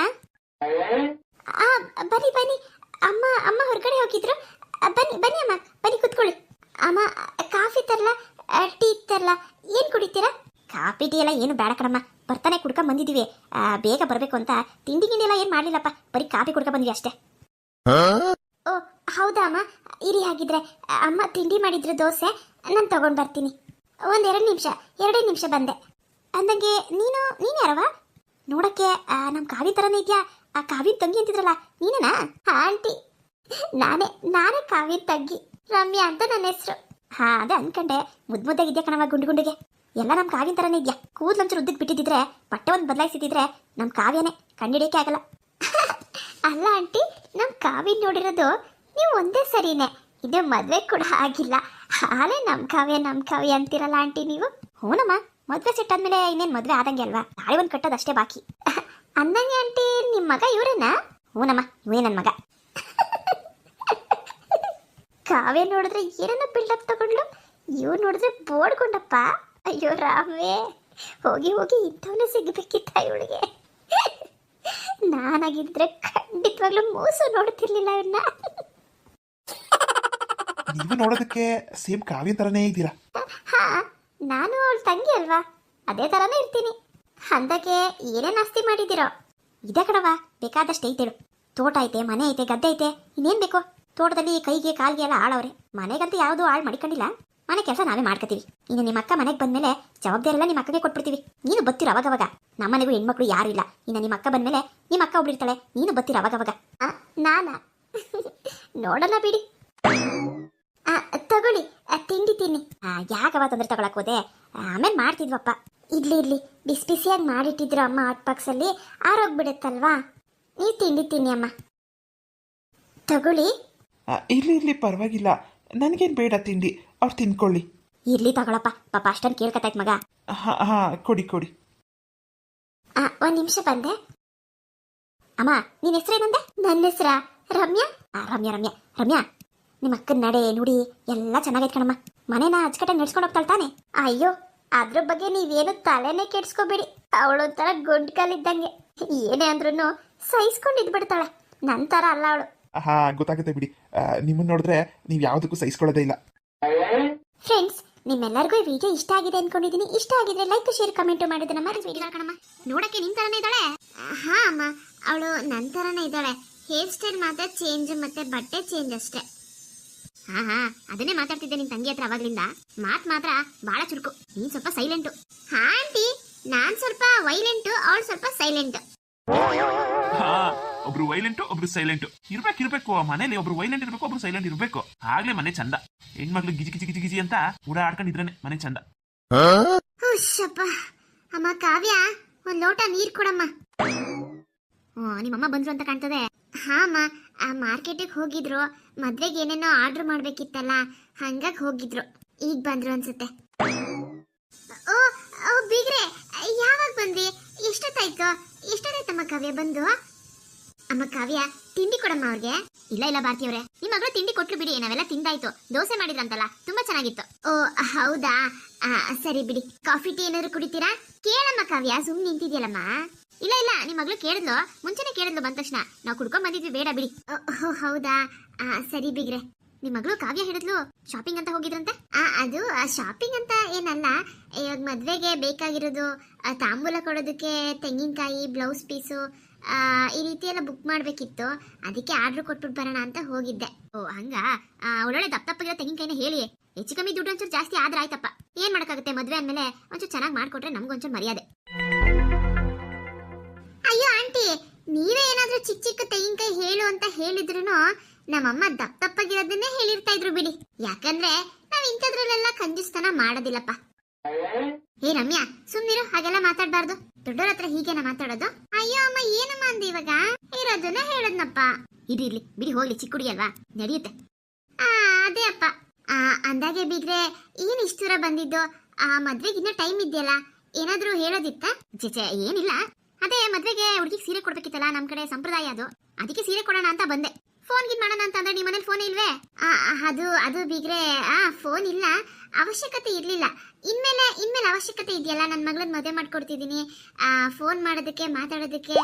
ಆ ಬನ್ನಿ ಬನ್ನಿ. ಅಮ್ಮ ಅಮ್ಮ ಹೊರಗಡೆ ಹೋಗಿದ್ರು. ಬನ್ನಿ ಬನ್ನಿ ಅಮ್ಮ ಬನ್ನಿ ಕುತ್ಕೊಳ್ಳಿ. ಅಮ್ಮ ಕಾಫಿ ತರಲ್ಲ ಟೀ ತರಲ? ಏನ್ ಕುಡಿತೀರಾ? ಕಾಫಿ ಟೀ ಎಲ್ಲ ಏನು ಬೇಡ ಕಣಮ್ಮ. ಬರ್ತಾನೆ ಕುಡ್ಕೊಂಡ್ ಬಂದಿದೀವಿ. ಆ, ಬೇಗ ಬರಬೇಕು ಅಂತ ತಿಂಡಿ ಗಿಂಡಿ ಎಲ್ಲ ಏನು ಮಾಡಲಿಲ್ಲಪ್ಪ. ಬರೀ ಕಾಫಿ ಕುಡ್ಕೊಂಡ್ ಬಂದ್ವಿ ಅಷ್ಟೇ. ಓ ಹೌದಾ, ಅಮ್ಮ? ಇರಿ ಹಾಗಿದ್ರೆ. ಅಮ್ಮ ತಿಂಡಿ ಮಾಡಿದ್ರು ದೋಸೆ, ನಾನು ತಗೊಂಡು ಬರ್ತೀನಿ. ಒಂದೆರಡು ನಿಮಿಷ, ಎರಡೇ ನಿಮಿಷ ಬಂದೆ. ಅಂದಂಗೆ, ನೀನು ನೀನು ಯಾರವ ನೋಡಕ್ಕೆ ನಮ್ಮ ಕಾವಿ ಥರನೇ ಇದೆಯಾ? ಆ ಕಾವಿನ ತಂಗಿ ಅಂತಿದ್ರಲ್ಲ, ನೀನೇನಾ? ಹಾ, ಆಂಟಿ. ನಾನೇ ನಾನೇ ಕಾವಿನ ತಂಗಿ. ರಮ್ಯಾ ಅಂತ ನನ್ನ ಹೆಸರು. ಹಾ, ಅದೇ ಅನ್ಕಂಡೆ. ಮುದ್ ಮುದ್ದಾಗಿದ್ಯಾ ಕಣವ ಗುಂಡು ಗುಂಡಿಗೆ? ಎಲ್ಲ ನಮ್ಮ ಕಾವಿನ ಥರನೇ ಇದೆಯಾ? ಕೂದಲಂಚೂರು ಉದ್ದಕ್ಕೆ ಬಿಟ್ಟಿದ್ದಿದ್ರೆ ಬಟ್ಟೆ ಒಂದು ಬದಲಾಯಿಸಿದ್ರೆ ನಮ್ಮ ಕಾವ್ಯನೇ ಕಂಡಿಡಿಯಕ್ಕೆ ಆಗಲ್ಲ. ಅಲ್ಲ, ಆಂಟಿ ನಮ್ಮ ಕಾವಿ ನೋಡಿರೋದು ನೀವು ಒಂದೇ ಸರಿನೇ. ಇದು ಮದುವೆ ಕೂಡ ಆಗಿಲ್ಲ. ಹಾಲೆ ನಮ್ಮ ಕಾವ್ಯ ನಮ್ಮ ಕಾವ್ಯ ಅಂತೀರಲ್ಲ ಆಂಟಿ ನೀವು? ಹೂನಮ್ಮ, ಮದ್ವೆ ಸೆಟ್ ಆದ್ಮೇಲೆ ಇನ್ನೇನು ಮದ್ವೆ ಆದಂಗೆ ಅಲ್ವಾ? ತಾಳಿ ಒಂದು ಕಟ್ಟೋದಷ್ಟೇ ಬಾಕಿ. ಅಂದಂಗೆ ಆಂಟಿ ನಿಮ್ಮ ಮಗ ಇವರೇನಾ? ಹೂನಮ್ಮ ಇವೇ ನನ್ನ ಮಗ. ಕಾವ್ಯ ನೋಡಿದ್ರೆ ಏನನ್ನ ಬಿಲ್ಡಪ್ ತಗೊಂಡ್ಲು? ಇವ್ ನೋಡಿದ್ರೆ ಬೋಡ್ಕೊಂಡಪ್ಪ ಅಯ್ಯೋ ರಾಮೇ, ಹೋಗಿ ಹೋಗಿ ಇಂಥವನೇ ಸಿಗ್ಬೇಕಿತ್ತ ಇವಳಿಗೆ. ನಾನಾಗಿದ್ರೆ ಖಂಡಿತವಾಗ್ಲೂ ಮೋಸ ನೋಡ್ತಿರ್ಲಿಲ್ಲ ಇವನ್ನ ನೀವು ನೋಡೋದಕ್ಕೆ ಸೇಮ್ ಕಾವ್ಯ ತರನೇ ಇದ್ದೀರಾ? ಹಾ ನಾನು ಅವಳ ತಂಗಿ ಅಲ್ವಾ? ಅದೇ ತರನೇ ಇರ್ತೀನಿ. ಅಂದಕ್ಕೆ ಏನೇನು ಆಸ್ತಿ ಮಾಡಿದ್ದೀರೋ? ಇದೆ ಕಣವಾ ಬೇಕಾದಷ್ಟು ಐತೇಳು. ತೋಟ ಐತೆ ಮನೆ ಐತೆ ಗದ್ದೆ ಐತೆ ಇನ್ನೇನು ಬೇಕು? ತೋಟದಲ್ಲಿ ಕೈಗೆ ಕಾಲ್ಗೆ ಎಲ್ಲ ಆಳವ್ರೆ. ಮನೆಗಂತೂ ಯಾವುದು ಆಳ್ ಮಡಿಕೊಂಡಿಲ್ಲ. ಮನೆ ಕೆಲಸ ನಾವೇ ಮಾಡ್ಕೋತೀವಿ. ಇನ್ನು ನಿಮ್ಮ ಅಕ್ಕ ಮನೆಗೆ ಬಂದ್ಮೇಲೆ ಜವಾಬ್ದಾರಿ ಎಲ್ಲ ನಿಮ್ಮ ಅಕ್ಕಗೆ ಕೊಟ್ಬಿಡ್ತೀವಿ. ನೀನು ಬತ್ತೀರ ಅವಾಗವಾಗ. ನಮ್ಮನೆಗೂ ಹೆಣ್ಮಕ್ಳು ಯಾರು ಇಲ್ಲ. ಇನ್ನು ನಿಮ್ಮ ಅಕ್ಕ ಬಂದ್ಮೇಲೆ ನಿಮ್ಮ ಅಕ್ಕ ಒಬ್ಳಿರ್ತಾಳೆ ನೀನು ಬತ್ತಿರ ಅವಾಗ ಆ, ನಾನಾ? ನೋಡೋಣ ಬಿಡಿ. ತಗೊಳ್ಳಿ. ತಿಂಡಿ ತಿನ್ನಿ. ಯಾಕವ ತೊಂದರೆ ತಗೊಳಕ್ ಹೋದೆ? ಆಮೇಲೆ ಮಾಡ್ತಿದ್ವಪ್ಪ. ಇಡ್ಲಿ ಇಡ್ಲಿ ಬಿಸಿ ಬಿಸಿಯಾಗಿ ಮಾಡಿಟ್ಟಿದ್ರು ಅಮ್ಮ ಹಾಟ್ ಬಾಕ್ಸಲ್ಲಿ ಆರೋಗ್ಬಿಡುತ್ತಲ್ವಾ ನೀ ತಿಂಡಿ ತಿನ್ನಿ ಅಮ್ಮ. ತಗೊಳ್ಳಿ. ಇಲ್ಲಿ ಇರ್ಲಿ ಇರ್ಲಿ ಪರವಾಗಿಲ್ಲ. ನನಗೇನು ಬೇಡ ತಿಂಡಿ. ಅವ್ರು ತಿನ್ಕೊಳ್ಳಿ. ಇರ್ಲಿ ತಗೊಳಪ್ಪ. ಪಾಪ ಅಷ್ಟೊಂದು ಕೇಳ್ಕತ್ತಾಯ್ತು ಮಗ. ಹಾ ಹಾ ಕೊಡಿ ಕೊಡಿ. ಆ, ಒಂದ್ ನಿಮಿಷ ಬಂದೆ. ಅಮ್ಮ ನಿನ್ನ ಹೆಸರೇನಂದೆ ನನ್ನ ಹೆಸ್ರ ರಮ್ಯಾ. ಆ, ರಮ್ಯಾ ರಮ್ಯಾ. ರಮ್ಯಾ ನಿಮ್ಮ ಅಕ್ಕನ ನಡೆ ನುಡಿ ಎಲ್ಲ ಚೆನ್ನಾಗೈತೆ ಕಣಮ್ಮ. ಮನೇನ ಅಚ್ಚಕಟ್ಟ ನಡ್ಸ್ಕೊಂಡು ಹೋಗ್ತಾಳೆ ತಾನೆ? ಅಯ್ಯೋ ಅದ್ರ ಬಗ್ಗೆ ನೀವೇನು ತಲೆನೇ ಕೆಡ್ಸ್ಕೋಬೇಡಿ. ಅವಳೊಂಥರ ಗುಂಡ್ ಕಾಲಿದ್ದಂಗೆ ಏನೇ ಅಂದ್ರೂ ಸಹಿಸ್ಕೊಂಡು ಇದ್ಬಿಡ್ತಾಳೆ. ನನ್ನ ತರ ಅಲ್ಲ ಅವಳು. ಹಾ ಗೊತ್ತಾಗುತ್ತೆ ಬಿಡಿ. ನಿಮ್ಮನ್ನ ನೋಡಿದ್ರೆ ನೀವು ಯಾವ್ದಕ್ಕೂ ಸಹಿಸ್ಕೊಳ್ಳೋದೇ ಇಲ್ಲ. ಫ್ರೆಂಡ್ಸ್ ನಿಮ್ಮೆಲ್ಲರಿಗೂ ಈ ವಿಡಿಯೋ ಇಷ್ಟ ಆಗಿದೆ ಅನ್ಕೊಂಡಿದ್ದೀನಿ ಇಷ್ಟ ಆಗಿದ್ರೆ ಲೈಕ್ ಶೇರ್ ಕಮೆಂಟ್ ಮಾಡಿದ್ರೆ ನಮ್ಮ ವಿಡಿಯೋ ಕಣಮ್ಮ. ನೋಡಕ್ಕೆ ನಿನ್ ತರನೇ ಇದ್ದಾಳೆ? ಹಾ ಅಮ್ಮ. ಅವಳು ನನ್ನ ತರನೇ ಇದ್ದಾಳೆ. ಹೇರ್ ಸ್ಟೈಲ್ ಮಾತ್ರ ಚೇಂಜ್ ಮತ್ತೆ ಬಟ್ಟೆ ಚೇಂಜ್ ಅಷ್ಟೇ. ಹಾ ಹಾ ಅದನ್ನೇ ಮಾತಾಡ್ತಿದ್ದೆ ನಿನ್ ತಂಗಿ ಹತ್ರ ಅವಾಗ್ಲಿಂದ. ಮಾತ್ ಮಾತ್ರ ಬಹಳ ಚುರುಕು. ನೀನ್ ಸ್ವಲ್ಪ ಸೈಲೆಂಟು ಹಾ ಆಂಟಿ. ನಾನ್ ಸ್ವಲ್ಪ ವೈಲೆಂಟು ಅವಳು ಸ್ವಲ್ಪ ಸೈಲೆಂಟ್ ಹಾ ಒಬ್ರು ವೈಲೆಂಟ್ ಒಬ್ರು ಸೈಲೆಂಟ್ ಇರ್ಬೇಕು ಇರ್ಬೇಕು. ಮನೇಲಿ ಒಬ್ರು ವೈಲೆಂಟ್ ಇರ್ಬೇಕು ಒಬ್ರು ಸೈಲೆಂಟ್ ಇರ್ಬೇಕು. ಆಗ್ಲೇ ಮನೆ ಚಂದ. ಹೆಣ್ಮಕ್ಳು ಗಿಜಿ ಗಿಜಿ ಗಿಜಿ ಗಿಜಿ ಅಂತ ಓಡಾಡ್ಕೊಂಡಿದ್ರೇನೆ ಮನೆ ಚಂದ. ಹುಷಪ್ಪ. ಅಮ್ಮ ಕಾವ್ಯ ಒಂದ್ ಲೋಟ ನೀರ್ ಕೊಡಮ್ಮ. ಓ ನಿಮ್ಮಮ್ಮ ಬಂದ್ರು ಅಂತ ಕಾಣ್ತದೆ. ಹಾ ಅಮ್ಮ. ಆ ಮಾರ್ಕೆಟಿಗೆ ಹೋಗಿದ್ರು, ಮದ್ವೆಗೆ ಏನೇನೋ ಆರ್ಡರ್ ಮಾಡ್ಬೇಕಿತ್ತಲ್ಲ, ಹಂಗಾಗಿ ಹೋಗಿದ್ರು. ಈಗ ಬಂದ್ರು ಅನ್ಸುತ್ತೆ. ಓ ಓ, ಬೀಗ್ರೆ, ಯಾವಾಗ ಬಂದ್ವಿ ಎಷ್ಟೊತ್ತಾಯ್ತು? ಎಷ್ಟೊತ್ತಾಯ್ತಮ್ಮ ಕಾವ್ಯ ಬಂದು? ಅಮ್ಮ ಕಾವ್ಯ, ತಿಂಡಿ ಕೊಡಮ್ಮ ಅವ್ರಿಗೆ? ಇಲ್ಲ ಇಲ್ಲ ಭಾರತಿ ಅವ್ರೆ ನಿಮ್ಮ ಮಗಳು ತಿಂಡಿ ಕೊಟ್ಲು ಬಿಡಿ, ನಾವೆಲ್ಲ ತಿಂದಾಯ್ತು. ದೋಸೆ ಮಾಡಿದ್ರಂತಲ್ಲ, ತುಂಬಾ ಚೆನ್ನಾಗಿತ್ತು. ಓ, ಹೌದಾ? ಸರಿ ಬಿಡಿ. ಕಾಫಿ ಟೀ ಏನಾದ್ರು ಕುಡಿತೀರಾ? ಕೇಳಮ್ಮ ಕಾವ್ಯ ಸುಮ್ ನಿಂತಿದ್ಯಲ್ಲಮ್ಮ. ಇಲ್ಲ ಇಲ್ಲ ನಿಮ್ಮ ಮಗಳು ಕೇಳಿದ್ಲು. ಮುಂಚೆನೆ ಕೇಳಿದ್ಲು ಬಂದ ತಕ್ಷಣ. ನಾವು ಕುಡ್ಕೊಂಡ್ ಬಂದಿದ್ವಿ ಬೇಡ ಬಿಡಿ. ಹೌದಾ? ಆ, ಸರಿ ಬಿಗ್ರೆ. ನಿಮ್ಮ ಮಗಳು ಕಾವ್ಯ ಹೇಳಿದ್ಲು ಶಾಪಿಂಗ್ ಅಂತ ಹೋಗಿದ್ರಂತೆ? ಆ, ಅದು ಶಾಪಿಂಗ್ ಅಂತ ಏನಲ್ಲ. ಇವಾಗ ಮದ್ವೆಗೆ ಬೇಕಾಗಿರೋದು ತಾಂಬೂಲ ಕೊಡೋದಕ್ಕೆ ತೆಂಗಿನಕಾಯಿ ಬ್ಲೌಸ್ ಪೀಸು ಆ, ಈ ರೀತಿ ಎಲ್ಲ ಬುಕ್ ಮಾಡ್ಬೇಕಿತ್ತು. ಅದಕ್ಕೆ ಆರ್ಡರ್ ಕೊಟ್ಬಿಟ್ಟು ಬರೋಣ ಅಂತ ಹೋಗಿದ್ದೆ. ಓ ಹಂಗ? ಒಳ್ಳೊಳ್ಳೆ ದಪ್ಪ ದಪ್ಪಗಿರೋ ತೆಂಗಿನಕಾಯಿನ ಹೇಳಿ ಹೆಚ್ಚು ಕಮ್ಮಿ ದುಡ್ಡು ಒಂಚೂರು ಜಾಸ್ತಿ ಆದ್ರೆ ಆಯ್ತಪ್ಪ. ಏನ್ ಮಾಡಕ್ಕಾಗುತ್ತೆ ಮದ್ವೆ ಅಂದ್ಮೇಲೆ? ಒಂಚೂರು ಚೆನ್ನಾಗಿ ಮಾಡ್ಕೊಟ್ರೆ ನಮ್ಗೊಂಚೂರು ಮರ್ಯಾದೆ. ನೀವೇ ಏನಾದ್ರೂ ಚಿಕ್ಕ ಚಿಕ್ಕ ತೆಂಗಿನಕಾಯಿ ಹೇಳು ಅಂತ ಹೇಳಿದ್ರು ನಮ್ಮಮ್ಮ ದಪ್ಪ ದಪ್ಪಗಿರೋದನ್ನೇ ಹೇಳಿರ್ತಾ ಇದ್ರು ಬಿಡಿ. ಯಾಕಂದ್ರೆ ನಾವ್ ಇಂಥದ್ರಲ್ಲೆಲ್ಲ ಕಂಜುಸ್ತನ ಮಾಡೋದಿಲ್ಲಪ್ಪ. ಏ ರಮ್ಯಾ, ಸುಮ್ನಿರು, ಹಾಗೆಲ್ಲ ಮಾತಾಡ್ಬಾರ್ದು. ದೊಡ್ಡವ್ರ ಹತ್ರ ಹೀಗೇನ ಮಾತಾಡೋದು? ಅಯ್ಯೋ ಅಮ್ಮ, ಏನಮ್ಮ ಅಂದ ಇವಾಗ? ಇರೋದನ್ನ ಹೇಳದ್ನಪ್ಪ. ಇಡೀರ್ಲಿ ಬಿಡಿ, ಹೋಗ್ಲಿ. ಚಿಕ್ಕ ಹುಡುಗಿ ಅಲ್ವಾ? ನಡೆಯುತ್ತೆ. ಆ, ಅದೇ ಅಪ್ಪ. ಆ, ಅಂದಾಗೆ ಬಿದ್ರೆ ಏನ್ ಇಷ್ಟ ದೂರ ಬಂದಿದ್ದು? ಆ ಮದ್ವೆಗಿನ್ನ ಟೈಮ್ ಇದೆಯಲ್ಲ? ಏನಾದ್ರೂ ಹೇಳೋದಿತ್ತ? ಚೇಚೆ ಏನಿಲ್ಲ. ಅದೇ, ಮದ್ವೆಗೆ ಹುಡುಗಿಗೆ ಸೀರೆ ಕೊಡ್ಬೇಕಿತ್ತಲ್ಲ ನಮ್ ಕಡೆ ಸಂಪ್ರದಾಯ ಅದು. ಅದಕ್ಕೆ ಸೀರೆ ಕೊಡೋಣ ಅಂತ ಬಂದೆ. ಫೋನ್ ಗಿನ್ ಮಾಡೋಣ ಅಂತಂದ್ರೆ ನಿಮ್ಮ ಮನೇಲಿ ಫೋನ್ ಇಲ್ವೇ? ಅದು ಅದು ಬಿಗ್ರೆ, ಆ ಫೋನ್ ಇಲ್ಲ. ಅವಶ್ಯಕತೆ ಇರ್ಲಿಲ್ಲ. ಇನ್ಮೇಲೆ ಇನ್ಮೇಲೆ ಅವಶ್ಯಕತೆ ಇದೆಯಲ್ಲ ನನ್ನ ಮಗಳನ್ನ ಮದುವೆ ಮಾಡ್ಕೊಡ್ತಿದ್ದೀನಿ. ಫೋನ್ ಮಾಡೋದಕ್ಕೆ, ಮಾತಾಡೋದಕ್ಕೆ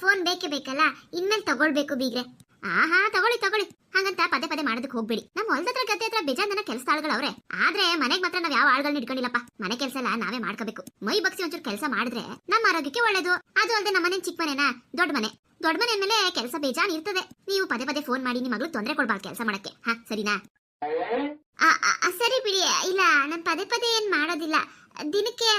ಫೋನ್ ಬೇಕೇ ಬೇಕಲ್ಲ? ಇನ್ಮೇಲೆ ತಗೊಳ್ಬೇಕು ಬೀಗ್ರೆ. ಆಹಾ, ತಗೊಳ್ಳಿ ತಗೊಳ್ಳಿ. ಹಾಗಂತ ಪದೇ ಪದೇ ಮಾಡೋದಕ್ಕೆ ಹೋಗ್ಬೇಡಿ. ನಮ್ಮ ಹೊಲದತ್ರ ಗದ್ದೆ ಹತ್ರ ಬೇಜಾನ್ ಜನ ಕೆಲಸ ಆಳುಗಳು ಅವ್ರೆ ಆದ್ರೆ ಮನೆಗೆ ಮಾತ್ರ ನಾವ್ ಯಾವ ಆಳ್ಗಳನ್ನ ಇಟ್ಕೊಂಡಿಲ್ಲಪ್ಪ ಮನೆ ಕೆಲಸ ಎಲ್ಲ ನಾವೇ ಮಾಡ್ಕೋಬೇಕು. ಮೈ ಬಗ್ಸಿ ಒಂಚೂರು ಕೆಲಸ ಮಾಡಿದ್ರೆ ನಮ್ಮ ಆರೋಗ್ಯಕ್ಕೆ ಒಳ್ಳೇದು. ಅದು ಅಲ್ಲದೆ ನಮ್ಮ ಮನೆ ಚಿಕ್ಕ ಮನೆನಾ? ದೊಡ್ಡ ಮನೆ. ದೊಡ್ಡ ಮನೆ ಮೇಲೆ ಕೆಲಸ ಬೇಜಾನ್ ಇರ್ತದೆ. ನೀವು ಪದೇ ಪದೇ ಫೋನ್ ಮಾಡಿ ನಿಮ್ಮ ಮಗಳು ತೊಂದರೆ ಕೊಡ್ಬಾರ್ದು ಕೆಲಸ ಮಾಡಕ್ಕೆ. ಹಾ, ಸರಿನಾ? ಸರಿ ಬಿಡಿ. ಇಲ್ಲ, ನಾನು ಪದೇ ಪದೇ ಏನ್ ಮಾಡೋದಿಲ್ಲ. ದಿನಕ್ಕೆ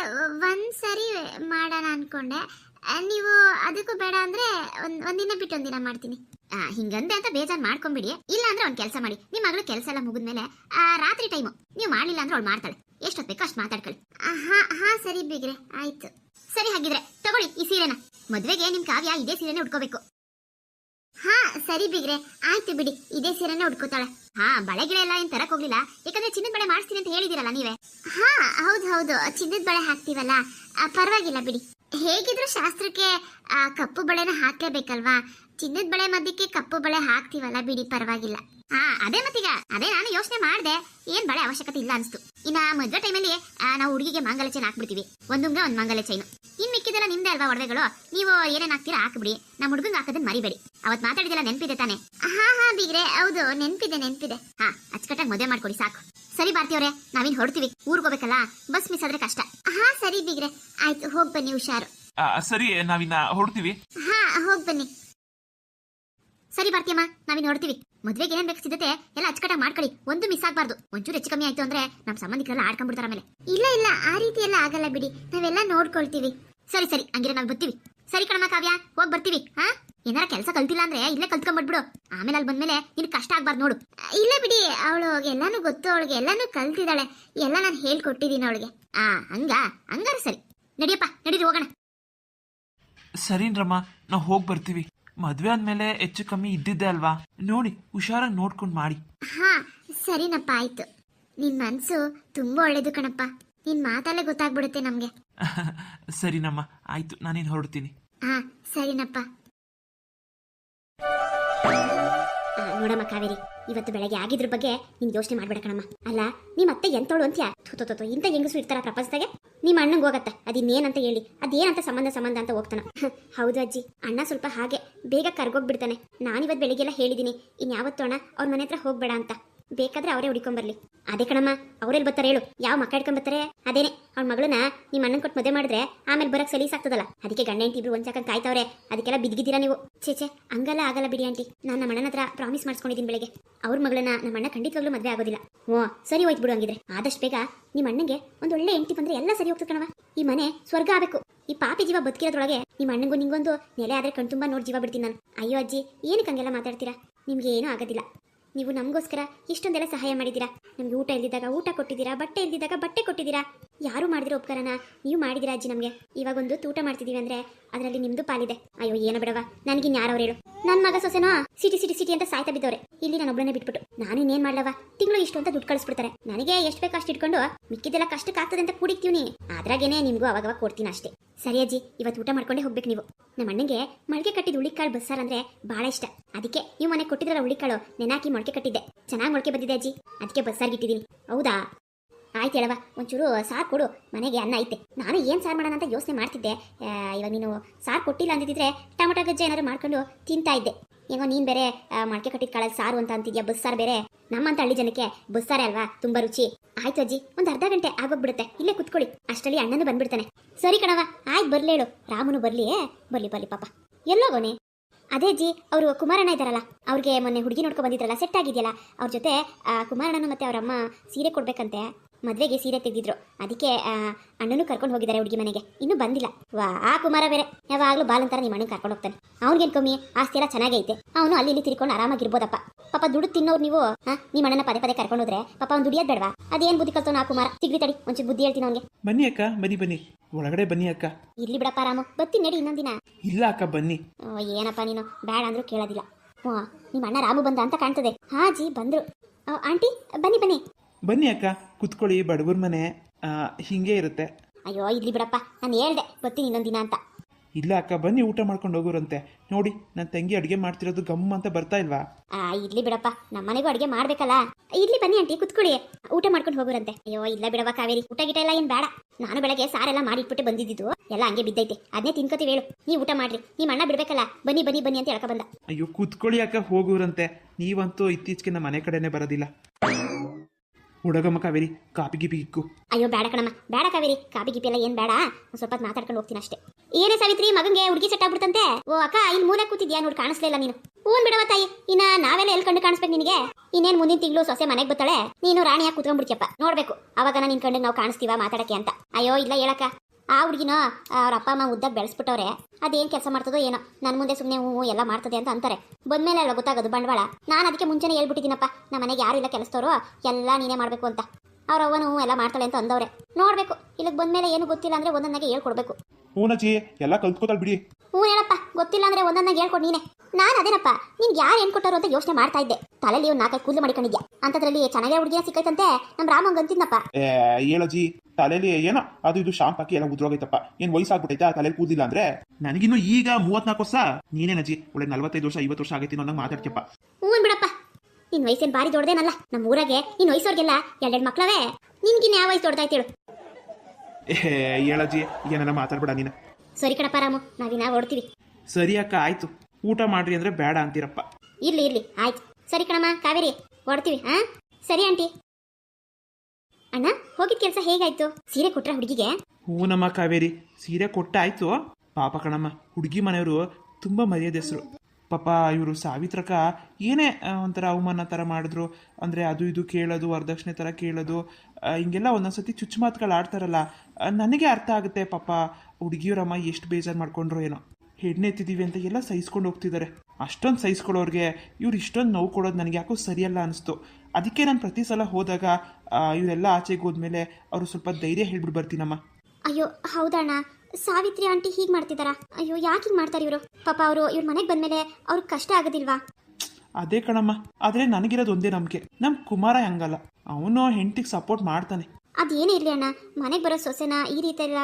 ಒಂದ್ಸರಿ ಮಾಡೋಣ ಅನ್ಕೊಂಡೆ. ನೀವು ಅದಕ್ಕೂ ಬೇಡ ಅಂದ್ರೆ ಒಂದ್ ಒಂದಿನ ಬಿಟ್ಟು ಒಂದಿನ ಮಾಡ್ತೀನಿ. ಆ, ಹಿಂಗಂದೆ ಅಂತ ಬೇಜಾರು ಮಾಡ್ಕೊಂಬಿಡಿ. ಇಲ್ಲ ಅಂದ್ರೆ ಒಂದ್ ಕೆಲಸ ಮಾಡಿ. ನಿಮ್ಮ ಮಗಳು ಕೆಲಸ ಎಲ್ಲ ಮುಗಿದ್ಮೇಲೆ ಆ, ರಾತ್ರಿ ಟೈಮು ನೀವು ಮಾಡಿಲ್ಲ ಅಂದ್ರೆ ಅವಳು ಮಾಡ್ತಾಳೆ. ಎಷ್ಟೊತ್ತು ಬೇಕೋ ಅಷ್ಟು ಮಾತಾಡ್ಕೊಳ್ಳಿ. ಹಾ ಹಾ ಸರಿ ಬಿಗ್ರೆ ಆಯ್ತು. ಸರಿ ಹಾಗಿದ್ರೆ ತಗೊಳ್ಳಿ ಈ ಸೀರೆನ. ಮದ್ವೆಗೆ ನಿಮ್ ಕಾವ್ಯ ಇದೇ ಸೀರೆನೆ ಉಟ್ಕೋಬೇಕು. ಹಾ ಸರಿ ಬಿಗ್ರೆ ಆಯ್ತು ಬಿಡಿ. ಇದೇ ಸೀರೆನೇ ಉಟ್ಕೋತಾಳೆ. ಹಾ ಬಳೆ ಗಿಡ ಎಲ್ಲ ಏನ್ ತರಕ್ ಹೋಗ್ಲಿಲ್ಲ. ಯಾಕಂದ್ರೆ ಚಿನ್ನದ ಬಳೆ ಮಾಡಿಸ್ತೀನಿ ಅಂತ ಹೇಳಿದಿರಲ್ಲ ನೀವೇ. ಹಾ ಹೌದು ಹೌದು. ಚಿನ್ನದ ಬಳೆ ಹಾಕ್ತೀವಲ್ಲ. ಪರವಾಗಿಲ್ಲ ಬಿಡಿ. ಹೇಗಿದ್ರು ಶಾಸ್ತ್ರಕ್ಕೆ ಕಪ್ಪು ಬಳೆನ ಹಾಕ್ಲೇಬೇಕಲ್ವಾ? ಚಿನ್ನದ ಬಳೆ ಮಧ್ಯಕ್ಕೆ ಕಪ್ಪು ಬಳೆ ಹಾಕ್ತಿವಲ್ಲ ಬಿಡಿ, ಪರವಾಗಿಲ್ಲ. ಹಾ ಅದೇ ಮತ್ತೀಗ. ಅದೇ ನಾನು ಯೋಚನೆ ಮಾಡ್ದೆ. ಏನ್ ಬಳೆ ಅವಶ್ಯಕತೆ ಇಲ್ಲ ಅನ್ಸ್ತು. ಇನ್ನ ಮದ್ವೆ ಟೈಮಲ್ಲಿ ನಾವು ಹುಡುಗಿಗೆ ಮಾಂಗಲ್ಯ ಚೈನ್ ಹಾಕ್ಬಿಡ್ತೀವಿ. ಒಂದುಂಗ್ರ ಒಂದ್ ಮಾಂಗಲ್ಯ ಚೈನು ಇನ್ ಮಿಕ್ಕಿದೆಲ್ಲ ನಿಮ್ದೇ ಅಲ್ವಾ ಒಡವೆಗಳು? ನೀವು ಏನೇನ್ ಹಾಕ್ತೀರಾ ಹಾಕ್ಬಿಡಿ. ನಮ್ಮ ಹುಡುಗಂಗ್ ಹಾಕೋದನ್ನ ಮರಿಬೇಡಿ. ಅವತ್ ಮಾತಾಡಿದೆಲ್ಲ ನೆನಪಿದೆ ತಾನೆ. ಹಾ ಹಾ ಬಿಗ್ರೆ. ಹೌದು ನೆನ್ಪಿದೆ ನೆನ್ಪಿದೆ. ಹಾ ಅಚ್ಚುಕಟ್ಟಾಗಿ ಮದುವೆ ಮಾಡ್ಕೊಡಿ ಸಾಕು. ಸರಿ ಬರ್ತೀವ್ರೆ ನಾವಿನ್ ಹೊರಡ್ತೀವಿ. ಊರ್ಗ್ ಹೋಗ್ಬೇಕಲ್ಲ? ಬಸ್ ಮಿಸ್ ಆದ್ರೆ ಕಷ್ಟ. ಹಾ ಸರಿ ಬಿಗ್ರೆ. ಆಯ್ತು ಹೋಗ್ ಬನ್ನಿ ಹುಷಾರು. ಆ, ಸರಿ ನಾವಿನ್ನ ಹೊರಡ್ತೀವಿ. ಹಾ ಹೋಗ್ ಬನ್ನಿ. ಸರಿ ಬರ್ತೀಯಮ್ಮ ನಾವಿನ್ ಹೊರಡ್ತೀವಿ. ಮದ್ವೆಗೆ ಏನೇನ್ ಬೇಕು ಸಿದ್ಧತೆ ಎಲ್ಲ ಅಚ್ಚುಕಟ್ಟಾಗಿ ಮಾಡ್ಕೊಳ್ಳಿ. ಒಂದು ಮಿಸ್ ಆಗ್ಬಾರ್ದು. ಒಂಚೂರು ಹೆಚ್ಚು ಕಮ್ಮಿ ಆಯ್ತು ಅಂದ್ರೆ ನಮ್ಮ ಸಂಬಂಧಿಕರೆಲ್ಲ ಆಡ್ಕೊಂಡ್ಬಿಡ್ತಾರ ಆಮೇಲೆ. ಇಲ್ಲ ಇಲ್ಲ ಆ ರೀತಿ ಎಲ್ಲ ಆಗಲ್ಲ ಬಿಡಿ. ನಾವೆಲ್ಲ ನೋಡ್ಕೊಳ್ತೀವಿ. ಸರಿ ಸರಿ ಹಂಗಿರ ನಾವು ಬರ್ತೀವಿ. ಸರಿ ಕಣಮ್ಮ ಕಾವ್ಯ ಹೋಗ್ ಬರ್ತೀವಿ ಹಾ ಏನಾರ ಕೆಲಸ ಕಲ್ತಿಲ್ಲ ಅಂದ್ರೆ ಇಲ್ಲೇ ಕಲ್ತ್ಕೊಂಡ್ಬಿಡ್ಬಿಡು ಆಮೇಲೆ ಅಲ್ಲಿ ಬಂದ್ಮೇಲೆ ನಿನ್ ಕಷ್ಟ ಆಗ್ಬಾರ್ದು ನೋಡು. ಇಲ್ಲ ಬಿಡಿ ಅವಳು ಎಲ್ಲಾನು ಗೊತ್ತು ಅವಳಿಗೆ ಎಲ್ಲಾನು ಕಲ್ತಿದ್ದಾಳೆ. ಎಲ್ಲ ನಾನು ಹೇಳ್ಕೊಟ್ಟಿದ್ದೀನಿ ಅವಳಿಗೆ. ಆ ಹಂಗ? ಹಂಗಾರ ಸರಿ. ನಡಿಯಪ್ಪ ನಡೀರಿ ಹೋಗೋಣ. ಸರಿನ್ರಮ್ಮ ನಾವು ಹೋಗಿ ಬರ್ತೀವಿ. ಮದ್ವೆ ಆದ್ಮೇಲೆ ಹೆಚ್ಚು ಕಮ್ಮಿ ಇದ್ದಿದ್ದೆ ಅಲ್ವಾ? ನೋಡಿ ಹುಷಾರಾಗಿ ನೋಡ್ಕೊಂಡು ಮಾಡಿ. ಹಾ ಸರಿನಪ್ಪ ಆಯ್ತು. ನಿನ್ ಮನ್ಸು ತುಂಬಾ ಒಳ್ಳೇದು ಕಣಪ್ಪ. ನಿನ್ ಮಾತಲ್ಲೇ ಗೊತ್ತಾಗ್ಬಿಡುತ್ತೆ ನಮ್ಗೆ. ಸರಿನಮ್ಮ ಆಯ್ತು ನಾನೇನು ಹೊರಡ್ತೀನಿ. ಹಾ ಸರಿನಪ್ಪ. ಆ, ನೋಡಮ್ಮ ಕಾವೇರಿ ಇವತ್ತು ಬೆಳಗ್ಗೆ ಆಗಿದ್ರ ಬಗ್ಗೆ ನಿನ್ ಯೋಚನೆ ಮಾಡ್ಬೇಡ ಕಣಮ್ಮ. ಅಲ್ಲ ನಿಮ್ಮ ಅತ್ತೆ ಎಂತೋಳು ಅಂತ್ಯ? ಥು, ತೋ ಇಂಥ ಹೆಂಗಸು ಇರ್ತಾರ ಪ್ರಪಂಚದಾಗೆ? ನಿಮ್ಮ ಅಣ್ಣಂಗೆ ಹೋಗತ್ತ ಅದಿನ್ನೇನಂತ ಹೇಳಿ ಅದೇನಂತ ಸಂಬಂಧ ಸಂಬಂಧ ಅಂತ ಹೋಗ್ತಾನ. ಹೌದು ಅಜ್ಜಿ ಅಣ್ಣ ಸ್ವಲ್ಪ ಹಾಗೆ ಬೇಗ ಕರ್ಗೋಗ್ಬಿಡ್ತಾನೆ. ನಾನಿವತ್ತು ಬೆಳಿಗ್ಗೆಲ್ಲ ಹೇಳಿದೀನಿ ಇನ್ಯಾವತ್ತು ಅಣ್ಣ ಅವ್ರ ಮನೆ ಹತ್ರ ಹೋಗ್ಬೇಡ ಅಂತ. ಬೇಕಾದ್ರೆ ಅವರೇ ಹುಡ್ಕೊಂಬರ್ಲಿ ಅದೇ ಕಣಮ್ಮ ಅವರೆಲ್ಲಿ ಬರ್ತಾರೆ ಹೇಳು. ಯಾವ ಮಕ್ಕ ಹಿಡ್ಕೊಂಬರ್ತಾರೆ ಅದೇನೆ, ಅವ್ನ ಮಗಳನ್ನ ನಿಮ್ಮ ಅಣ್ಣನ್ ಕೊಟ್ಟು ಮದುವೆ ಮಾಡಿದ್ರೆ ಆಮೇಲೆ ಬರಕ್ ಸಲೀಸ್ ಆಗ್ತದಲ್ಲ. ಅದಕ್ಕೆ ಗಂಡ ಹೆಂಡತಿ ಇಬ್ರು ಒಂದ್ಸಾಕ ಕಾಯ್ತವ್ರೆ. ಅದಕ್ಕೆಲ್ಲ ಬಿದ್ದಿದ್ದೀರಾ ನೀವು? ಛೇ ಛೇ, ಹಂಗಲ್ಲ ಆಗಲ್ಲ ಬಿಡಿ ಆಂಟಿ. ನಾನು ನಮ್ಮ ಅಣ್ಣನ ಹತ್ರ ಪ್ರಾಮಿಸ್ ಮಾಡ್ಸ್ಕೊಂಡಿದ್ದೀನಿ ಬೆಳಗ್ಗೆ. ಅವ್ರ ಮಗಳನ್ನ ನಮ್ಮ ಅಣ್ಣ ಖಂಡಿತವಾಗ್ಲೂ ಮದುವೆ ಆಗೋದಿಲ್ಲ. ಓ ಸರಿ ಹೋಯ್ತು ಬಿಡು ಹಂಗಿದ್ರೆ. ಆದಷ್ಟು ಬೇಗ ನಿಮ್ಮ ಅಣ್ಣಗೆ ಒಂದು ಒಳ್ಳೆ ಹೆಂಡತಿ ಬಂದ್ರೆ ಎಲ್ಲ ಸರಿ ಹೋಗ್ತದೆ ಕಣವ ಈ ಮನೆ ಸ್ವರ್ಗ ಆಗಬೇಕು. ಈ ಪಾಪಿ ಜೀವ ಬದುಕಿರೋದ್ರೊಳಗೆ ನಿಮ್ಮ ಅಣ್ಣಂಗೂ ನಿಂಗೊಂದು ನೆಲೆ ಆದ್ರೆ ಕಣ್ತುಂಬ ನೋಡಿ ಜೀವ ಬಿಡ್ತೀನಿ ನಾನು. ಅಯ್ಯೋ ಅಜ್ಜಿ, ಏನಕ್ಕೆ ಹಂಗೆಲ್ಲ ಮಾತಾಡ್ತೀರಾ? ನಿಮ್ಗೆ ಏನೂ ಆಗೋದಿಲ್ಲ. ನೀವು ನಮಗೋಸ್ಕರ ಇಷ್ಟೊಂದೆಲ್ಲ ಸಹಾಯ ಮಾಡಿದ್ದೀರಾ? ನಮಗೆ ಊಟ ಇಲ್ದಿದ್ದಾಗ ಊಟ ಕೊಟ್ಟಿದ್ದೀರಾ ಬಟ್ಟೆ ಇಲ್ದಿದ್ದಾಗ ಬಟ್ಟೆ ಕೊಟ್ಟಿದ್ದೀರಾ? ಯಾರು ಮಾಡಿದಿರೋ ಉಪಕಾರನ ನೀವು ಮಾಡಿದಿರ ಅಜ್ಜಿ ನಮಗೆ? ಇವಾಗ ಒಂದು ಊಟ ಮಾಡ್ತಿದೀವಿ ಅಂದ್ರೆ ಅದರಲ್ಲಿ ನಿಮ್ದು ಪಾಲಿದೆ. ಅಯ್ಯೋ, ಏನೋ ಬಿಡವ ನನಗಿನ್ ಯಾರವ್ರು ಹೇಳು? ನನ್ನ ಮಗ ಸೊಸೆನೋ? ಸಿಟಿ ಸಿಟಿ ಸಿಟಿ ಅಂತ ಸಾಯ್ತಾ ಬಿದ್ದವ್ರೆ. ಇಲ್ಲಿ ನಾನು ಒಬ್ಬಳನ್ನೇ ಬಿಟ್ಬಿಟ್ಟು. ನಾನು ಇನ್ನೇನ್ ಮಾಡ್ಲವ ತಿಂಗಳು ಇಷ್ಟು ಅಂತ ದುಡ್ಡು ಕಳಿಸ್ಬಿಡ್ತಾರೆ. ನನಗೆ ಎಷ್ಟು ಬೇಕು ಅಷ್ಟು ಇಟ್ಕೊಂಡು ಮಿಕ್ಕಿದೆಲ್ಲ ಕಷ್ಟಕ್ಕೆ ಆಗ್ತದೆ ಅಂತ ಕೂಡಿಕ್ತೀವಿ ಅದ್ರಾಗೇನೆ ನಿಮ್ಗೂ ಅವಾಗವಾಗ ಕೊಡ್ತೀನಿ ಅಷ್ಟೇ. ಸರಿ ಅಜ್ಜಿ, ಇವತ್ತು ಊಟ ಮಾಡ್ಕೊಂಡೇ ಹೋಗ್ಬೇಕು ನೀವು. ನಮ್ಮ ಅಣ್ಣಗೆ ಮೊಳಕೆ ಕಟ್ಟಿದ ಹುಳಿಕಾಳು ಬಸ್ಸಾರ್ ಅಂದ್ರೆ ಬಹಳ ಇಷ್ಟ. ಅದಕ್ಕೆ ನೀವು ಮನೆ ಕೊಟ್ಟಿದ್ರಲ್ಲ ಹುಳಿಕಾಳು ನೆನಾಕಿ ಮೊಳಕೆ ಕಟ್ಟಿದ್ದೆ. ಚೆನ್ನಾಗಿ ಮೊಳಕೆ ಬಂದಿದೆ ಅಜ್ಜಿ. ಅದಕ್ಕೆ ಬಸ್ಸಾರ್ಗಿಟ್ಟಿದ್ದೀನಿ ಹೌದಾ? ಆಯ್ತು ಹೇಳವ ಒಂಚೂರು ಸಾರು ಕೊಡು ಮನೆಗೆ ಅನ್ನ ಐತೆ. ನಾನು ಏನು ಸಾರು ಮಾಡೋಣ ಅಂತ ಯೋಚನೆ ಮಾಡ್ತಿದ್ದೆ. ಇವಾಗ ನೀನು ಸಾರು ಕೊಟ್ಟಿಲ್ಲ ಅಂದಿದ್ದರೆ ಟೊಮೊಟೊ ಗಜ್ಜೆ ಏನಾದ್ರು ಮಾಡ್ಕೊಂಡು ತಿಂತಾ ಇದ್ದೆ. ಏನೋ ನೀನು ಬೇರೆ ಆ, ಮೊಳಕೆ ಕಟ್ಟಿದ ಕಾಳಲ್ಲಿ ಸಾರು ಅಂತ ಅಂತಿದ್ಯಾ ಬಸ್ಸಾರು ಬೇರೆ. ನಮ್ಮಂತ ಹಳ್ಳಿ ಜನಕ್ಕೆ ಬಸ್ಸಾರೇ ಅಲ್ವಾ ತುಂಬಾ ರುಚಿ. ಆಯ್ತು ಅಜ್ಜಿ ಒಂದು ಅರ್ಧ ಗಂಟೆ ಆಗೋಗ್ಬಿಡುತ್ತೆ. ಇಲ್ಲೇ ಕುತ್ಕೊಳ್ಳಿ ಅಷ್ಟರಲ್ಲಿ ಅಣ್ಣನೂ ಬಂದ್ಬಿಡ್ತಾನೆ. ಸರಿ ಕಣವ ಆಯ್ತು ಬರ್ಲೇಳು ರಾಮನು ಬರ್ಲಿ ಬರ್ಲಿ ಬರ್ಲಿ ಪಾಪ. ಎಲ್ಲೋಗೋನೆ? ಅದೇ ಅಜ್ಜಿ ಅವರು ಕುಮಾರಣ್ಣ ಇದ್ದಾರಲ್ಲ ಅವ್ರಿಗೆ ಮೊನ್ನೆ ಹುಡುಗಿ ನೋಡ್ಕೊ ಬಂದಿದ್ರಲ್ಲ ಸೆಟ್ ಆಗಿದೆಯಲ್ಲ ಅವ್ರ ಜೊತೆ ಕುಮಾರಣ್ಣನ ಮತ್ತೆ ಅವರಮ್ಮ ಸೀರೆ ಕೊಡ್ಬೇಕಂತೆ. ಮದ್ವೆಗೆ ಸೀರೆ ತೆಗೆದಿದ್ರು. ಅದಕ್ಕೆ ಆ, ಅಣ್ಣನೂ ಕರ್ಕೊಂಡು ಹೋಗಿದ್ದಾರೆ ಹುಡುಗಿ ಮನೆಗೆ. ಇನ್ನೂ ಬಂದಿಲ್ಲ. ವಾ ಆ ಕುಮಾರ ಬೇರೆ. ಯಾವಾಗಲೂ ಬಾಲಂತರ ನಿಮ್ಮ ಅಣ್ಣನ ಕರ್ಕೊಂಡು ಹೋಗ್ತಾನೆ. ಅವ್ನಿಗೇನು ಕಮ್ಮಿ ಆಸ್ತಿ ಎಲ್ಲ ಚೆನ್ನಾಗೈತೆ ಅವನು ಅಲ್ಲಿ ಇಲ್ಲಿ ತಿರ್ಕೊಂಡು ಆರಾಮಾಗಿರ್ಬೋದಪ್ಪ. ಪಾಪ ದುಡ್ಡು ತಿನ್ನೋರು ನೀವು ಹಾ ನಿಮ್ಮ ಅಣ್ಣನ ಪದೇ ಪದೇ ಕರ್ಕೊಂಡು ಹೋದ್ರೆ ಪಾಪ ಅವ್ನು ದುಡಿಯೋದು ಬೇಡವಾ? ಅದೇನು ಬುದ್ಧಿ ಕಲ್ತೋ ಆ ಕುಮಾರ? ಸಿಗ್ಲಿ ತಡಿ ಒಂಚೂರು ಬುದ್ಧಿ ಹೇಳ್ತೀನಿ ಅವ್ನಿಗೆ. ಬನ್ನಿ ಅಕ್ಕ ಬನ್ನಿ ಬನ್ನಿ. ಒಳಗಡೆ ಬನ್ನಿ ಅಕ್ಕ. ಇರ್ಲಿ ಬಿಡಪ್ಪ ರಾಮು ಬತ್ತೀನಿ ನಡಿ ಇನ್ನೊಂದಿನ ಇಲ್ಲ ಅಕ್ಕ ಬನ್ನಿ. ಏನಪ್ಪ ನೀನು? ಬೇಡ ಅಂದ್ರೂ ಕೇಳೋದಿಲ್ಲ. ನಿಮ್ಮ ಅಣ್ಣ ರಾಮು ಬಂದ ಅಂತ ಕಾಣ್ತದೆ. ಹಾಜಿ ಬಂದ್ರು. ಆ, ಆಂಟಿ ಬನ್ನಿ ಬನ್ನಿ. ಬನ್ನಿ ಅಕ್ಕ ಕುತ್ಕೊಳ್ಳಿ ಬಡವ್ರ ಮನೆ ಆ, ಹಿಂಗೆ ಇರುತ್ತೆ. ಅಯ್ಯೋ ಇಲ್ಲಿ ಬಿಡಪ್ಪ ನಾನು ಹೇಳ್ದೆ ಬರ್ತೀನಿ ದಿನ ಅಂತ. ಇಲ್ಲ ಅಕ್ಕ ಬನ್ನಿ ಊಟ ಮಾಡ್ಕೊಂಡು ಹೋಗೋರಂತೆ. ನೋಡಿ ನನ್ನ ತಂಗಿ ಅಡುಗೆ ಮಾಡ್ತಿರೋದು ಗಮ್ ಅಂತ ಬರ್ತಾ ಇಲ್ವಾ? ಆ ಇರ್ಲಿ ಬಿಡಪ್ಪ ನಮ್ಮನೆಗೂ ಅಡುಗೆ ಮಾಡ್ಬೇಕಲ್ಲ. ಇಲ್ಲಿ ಬನ್ನಿ ಆಂಟಿ ಕುತ್ಕೊಳ್ಳಿ. ಊಟ ಮಾಡ್ಕೊಂಡು ಹೋಗೋರಂತೆ. ಅಯ್ಯೋ ಇಲ್ಲ ಬಿಡವ ಕಾವೇರಿ ಊಟ ಗಿಟ ಎಲ್ಲ ಏನ್ ಬೇಡ. ನಾನು ಬೆಳಗ್ಗೆ ಸಾರೆಲ್ಲ ಮಾಡಿಟ್ಬಿಟ್ಟು ಬಂದಿದ್ದು ಎಲ್ಲ ಹಂಗೆ ಬಿದ್ದೈತೆ. ಅದನ್ನೇ ತಿನ್ಕೋತೀವಿ ಹೇಳು. ನೀವು ಊಟ ಮಾಡ್ರಿ ನಿಮ್ಮ ಅಣ್ಣ ಬಿಡ್ಬೇಕಲ್ಲ. ಬನ್ನಿ ಬನ್ನಿ ಬನ್ನಿ ಅಂತ ಹೇಳ್ಕೊ ಬಂದ. ಅಯ್ಯೋ ಕುತ್ಕೊಳ್ಳಿ ಅಕ್ಕ ಹೋಗೋರಂತೆ. ನೀವಂತೂ ಇತ್ತೀಚೆಗೆ ನಮ್ಮ ಮನೆ ಕಡೆನೇ ಬರೋದಿಲ್ಲ. ಹುಡುಗಮ್ಮ ಕಾವೇರಿ, ಕಾಪಿ ಗಿಪಿ ಇಕ್ಕು. ಅಯ್ಯೋ, ಬೇಡ ಕಣಮ್ಮ. ಬೇಡ ಕಾವೇರಿ. ಕಾಪಿ ಗಿಪಿ ಎಲ್ಲ ಏನ್ ಬೇಡ. ಸ್ವಲ್ಪ ಮಾತಾಡ್ಕೊಂಡು ಹೋಗ್ತೀನಿ ಅಷ್ಟೇ. ಏನೇ ಸಾವಿತ್ರಿ, ಮಗಂಗೆ ಹುಡುಗಿ ಸೆಟ್ ಆಗ್ಬಿಡ್ತಂತೆ? ಓ, ಅಕ್ಕ, ಇನ್ ಮೂಲೆ ಕೂತಿದ್ಯಾ? ನೋಡಿ ಕಾಣಿಸ್ಲಿಲ್ಲ ನೀನು. ಹೂನ್ ಬಿಡವ ತಾಯಿ, ಇನ್ನ ನಾವೆಲ್ಲ ಎಲ್ಲಿ ಕಂಡು ಕಾಣಿಸ್ಬೇಕು ನಿನಗೆ? ಇನ್ನೇನ್ ಮುಂದಿನ ತಿಂಗಳು ಸೊಸೆ ಮನೆಗೆ ಬರ್ತಾಳೆ? ನೀನು ರಾಣಿಯಾಗಿ ಕುತ್ಕೊಂಡ್ಬಿಡ್ತಿಯಪ್ಪ. ನೋಡ್ಬೇಕು. ಅವಾಗ ನಿನ್ ಕಂಡು ನಾವು ಕಾಣಿಸ್ತೀವ ಮಾತಾಡಕ್ಕೆ ಅಂತ. ಅಯ್ಯೋ, ಇಲ್ಲ ಹೇಳಕ್ಕ. ಆ ಹುಡುಗಿನ ಅವ್ರ ಅಪ್ಪ ಅಮ್ಮ ಉದ್ದಾಗ ಬೆಳೆಸ್ಬಿಟ್ಟವ್ರೆ. ಅದೇನ್ ಕೆಲಸ ಮಾಡ್ತದೋ ಏನೋ. ನನ್ ಮುಂದೆ ಸುಮ್ಮನೆ ಹೂ ಎಲ್ಲ ಮಾಡ್ತದೆ ಅಂತ ಅಂತಾರೆ. ಬಂದ್ಮೇಲೆ ಅಲ್ವಾ ಗೊತ್ತಾಗೋದು ಬಂಡವಾಳ ನಾನು ಅದಕ್ಕೆ ಮುಂಚೆನೆ ಹೇಳ್ಬಿಟ್ಟಿದ್ದೀನಪ್ಪ. ನಮ್ಮ ಮನೆಗೆ ಯಾರು ಇಲ್ಲ ಕೆಲಸದವರು ಎಲ್ಲ ನೀನೇ ಮಾಡ್ಬೇಕು ಅಂತ. ಅವ್ರ ಅವನು ಎಲ್ಲ ಮಾಡ್ತಾಳೆ ಅಂತ ಅಂದವ್ರೆ. ನೋಡ್ಬೇಕು ಇಲ್ಲಿಗೆ ಬಂದ್ಮೇಲೆ ಏನು ಗೊತ್ತಿಲ್ಲ ಅಂದ್ರೆ ಒಂದೊಂದಾಗೆ ಹೇಳ್ಕೊಡ್ಬೇಕು. ಹೂನಜಿ ಎಲ್ಲ ಕಲ್ತ್ಕೋತಾಳ ಬಿಡಿ. ಹ್ಞೂ ಹೇಳಪ್ಪ ಗೊತ್ತಿಲ್ಲ ಅಂದ್ರೆ ಒಂದೊಂದಾಗಿ ಹೇಳ್ಕೊಡ್ ನೀನೆ. ನಾನು ಅದೇನಪ್ಪ ನಿನ್ಗೆ ಯಾರು ಏನು ಕೊಟ್ಟರು ಅಂತ ಯೋಚನೆ ಮಾಡ್ತಾ ಇದ್ದೆ. ತಲೆಯಲ್ಲಿ ಒಂದು ನಾಲ್ಕೈದು ಕೂದಲು ಮಾಡಿಕೊಂಡಿದ್ಯ? ಅಂತದ್ರಲ್ಲಿ ಚೆನ್ನಾಗೇ ಹುಡುಗಿಯ ಸಿಕ್ಕೈತಂತೆ? ನಮ್ಮ ರಾಮಂಗ್ ಅಂತಿದ್ನಪ್ಪ. ಏ ಹೇಳಜ್ಜಿ ತಲೆಯಲ್ಲಿ ಏನೋ ಅದು ಇದು ಶಾಂಪ್ ಹಾಕಿ ಎಲ್ಲ ಉದ್ರೋಗೈತಪ್ಪ. ಏನ್ ವಯಸ್ಸಾಗ್ಬಿಟ್ಟೈತಾ ತಲೆಯಲ್ಲಿ ಕೂದಿಲ್ಲ ಅಂದ್ರೆ? ನನಗಿನ್ನು ಈಗ ಮೂವತ್ನಾಲ್ಕು ವರ್ಷ? ನೀನೇನಜ್ಜಿ ಒಳ್ಳೆ ನಲ್ವತ್ತೈದು ವರ್ಷ ಐವತ್ತು ವರ್ಷ ಆಗೈತಿ ಅನ್ನೋ ಮಾತಾಡ್ತಪ್ಪ ಹ್ಞೂ ಬಿಡಪ್ಪ. ನಿನ್ ವಯಸ್ಸೇನು ಬಾರಿ ದೊಡ್ಡದೇನಲ್ಲ ನಮ್ಮ ಊರಾಗೆ ನಿನ್ ವಯಸ್ಸವ್ರಿಗೆಲ್ಲ ಎರಡೆರಡು ಮಕ್ಳವೇ. ನಿನ್ಗಿನ್ ಯಾವ ವಯಸ್ಸು ದೊಡ್ಡದಾಯ್ತು ಹೇಳು. ಏ ಹೇಳಜಿ ಏನನ್ನ ಮಾತಾಡ್ಬೇಡ ನೀನು. ಸರಿ ಕಣಪ್ಪ ರಾಮು ನಾವಿನ್ನ ಓಡ್ತೀವಿ. ಸರಿ ಅಕ್ಕ ಆಯ್ತು. ಊಟ ಮಾಡ್ರಿ ಅಂದ್ರೆ ಬೇಡ ಅಂತೀರಪ್ಪ. ಇರ್ಲಿ ಇರ್ಲಿ ಆಯ್ತು. ಸರಿ ಕಣಮ್ಮ ಕಾವೇರಿ ಹೊಡ್ತೀವಿ ಹಾ ಸರಿ ಆಂಟಿ. ಅಣ್ಣ ಹೋಗಿದ ಕೆಲಸ ಹೇಗಾಯ್ತು? ಸೀರೆ ಕೊಟ್ರ ಹುಡುಗಿಗೆ? ಹೂನಮ್ಮ ಕಾವೇರಿ ಸೀರೆ ಕೊಟ್ಟ ಆಯ್ತು ಪಾಪ ಕಣಮ್ಮ ಹುಡುಗಿ ಮನೆಯವರು ತುಂಬ ಮರ್ಯಾದೆ ಹೆಸರು. ಪಾಪ ಇವರು ಸಾವಿತ್ರಕ ಏನೇ ಒಂಥರ ಅವಮಾನ ಥರ ಮಾಡಿದ್ರು. ಅಂದರೆ ಅದು ಇದು ಕೇಳೋದು ವರದಕ್ಷಿಣೆ ಥರ ಕೇಳೋದು ಆ, ಹಿಂಗೆಲ್ಲ ಒಂದೊಂದ್ಸತಿ ಚುಚ್ಚು ಮಾತುಗಳು ಆಡ್ತಾರಲ್ಲ ಆ, ನನಗೆ ಅರ್ಥ ಆಗುತ್ತೆ ಪಾಪ ಹುಡುಗಿಯವರಮ್ಮ ಎಷ್ಟು ಬೇಜಾರು ಮಾಡ್ಕೊಂಡ್ರು ಏನೋ. ಹೆಣ್ಣೆತ್ತಿದ್ದೀವಿ ಅಂತ ಎಲ್ಲ ಸಹಿಸ್ಕೊಂಡು ಹೋಗ್ತಿದ್ದಾರೆ. ಅಷ್ಟೊಂದು ಸಹಿಸ್ಕೊಳ್ಳೋರಿಗೆ ಇವ್ರು ಇಷ್ಟೊಂದು ನೋವು ಕೊಡೋದು ನನಗೆ ಯಾಕೋ ಸರಿಯಲ್ಲ ಅನಿಸ್ತು. ಅದಕ್ಕೆ ನಾನು ಪ್ರತಿ ಸಲ ಹೋದಾಗ ಇವರೆಲ್ಲ ಆಚೆಗೆ ಹೋದ್ಮೇಲೆ ಅವರು ಸ್ವಲ್ಪ ಧೈರ್ಯ ಹೇಳ್ಬಿಟ್ಟು ಬರ್ತೀನಮ್ಮ. ಅಯ್ಯೋ ಹೌದಣ್ಣ. ಸಾವಿತ್ರಿ ಆಂಟಿ ಹೀಗೆ ಮಾಡ್ತಿದಾರಾ ಅಯ್ಯೋ ಯಾಕೆ ಹಿಂಗೆ ಮಾಡ್ತಾರೆ ಇವರು? ಪಾಪ ಅವರು ಇವ್ರ ಮನೆಗೆ ಬಂದಮೇಲೆ ಅವ್ರಿಗೆ ಕಷ್ಟ ಆಗೋದಿಲ್ವಾ? ಅದೇ ಕಣಮ್ಮ. ಆದರೆ ನನಗಿರೋದು ಒಂದೇ ನಂಬಿಕೆ. ನಮ್ಮ ಕುಮಾರ ಹಂಗಲ್ಲ. ಅವನು ಹೆಂಡತಿಗೆ ಸಪೋರ್ಟ್ ಮಾಡ್ತಾನೆ. ಅದೇನೇ ಇರಲಿ ಅಣ್ಣ. ಮನೆಗೆ ಬರೋ ಸೊಸೆನ ಈ ರೀತಿ ಎಲ್ಲ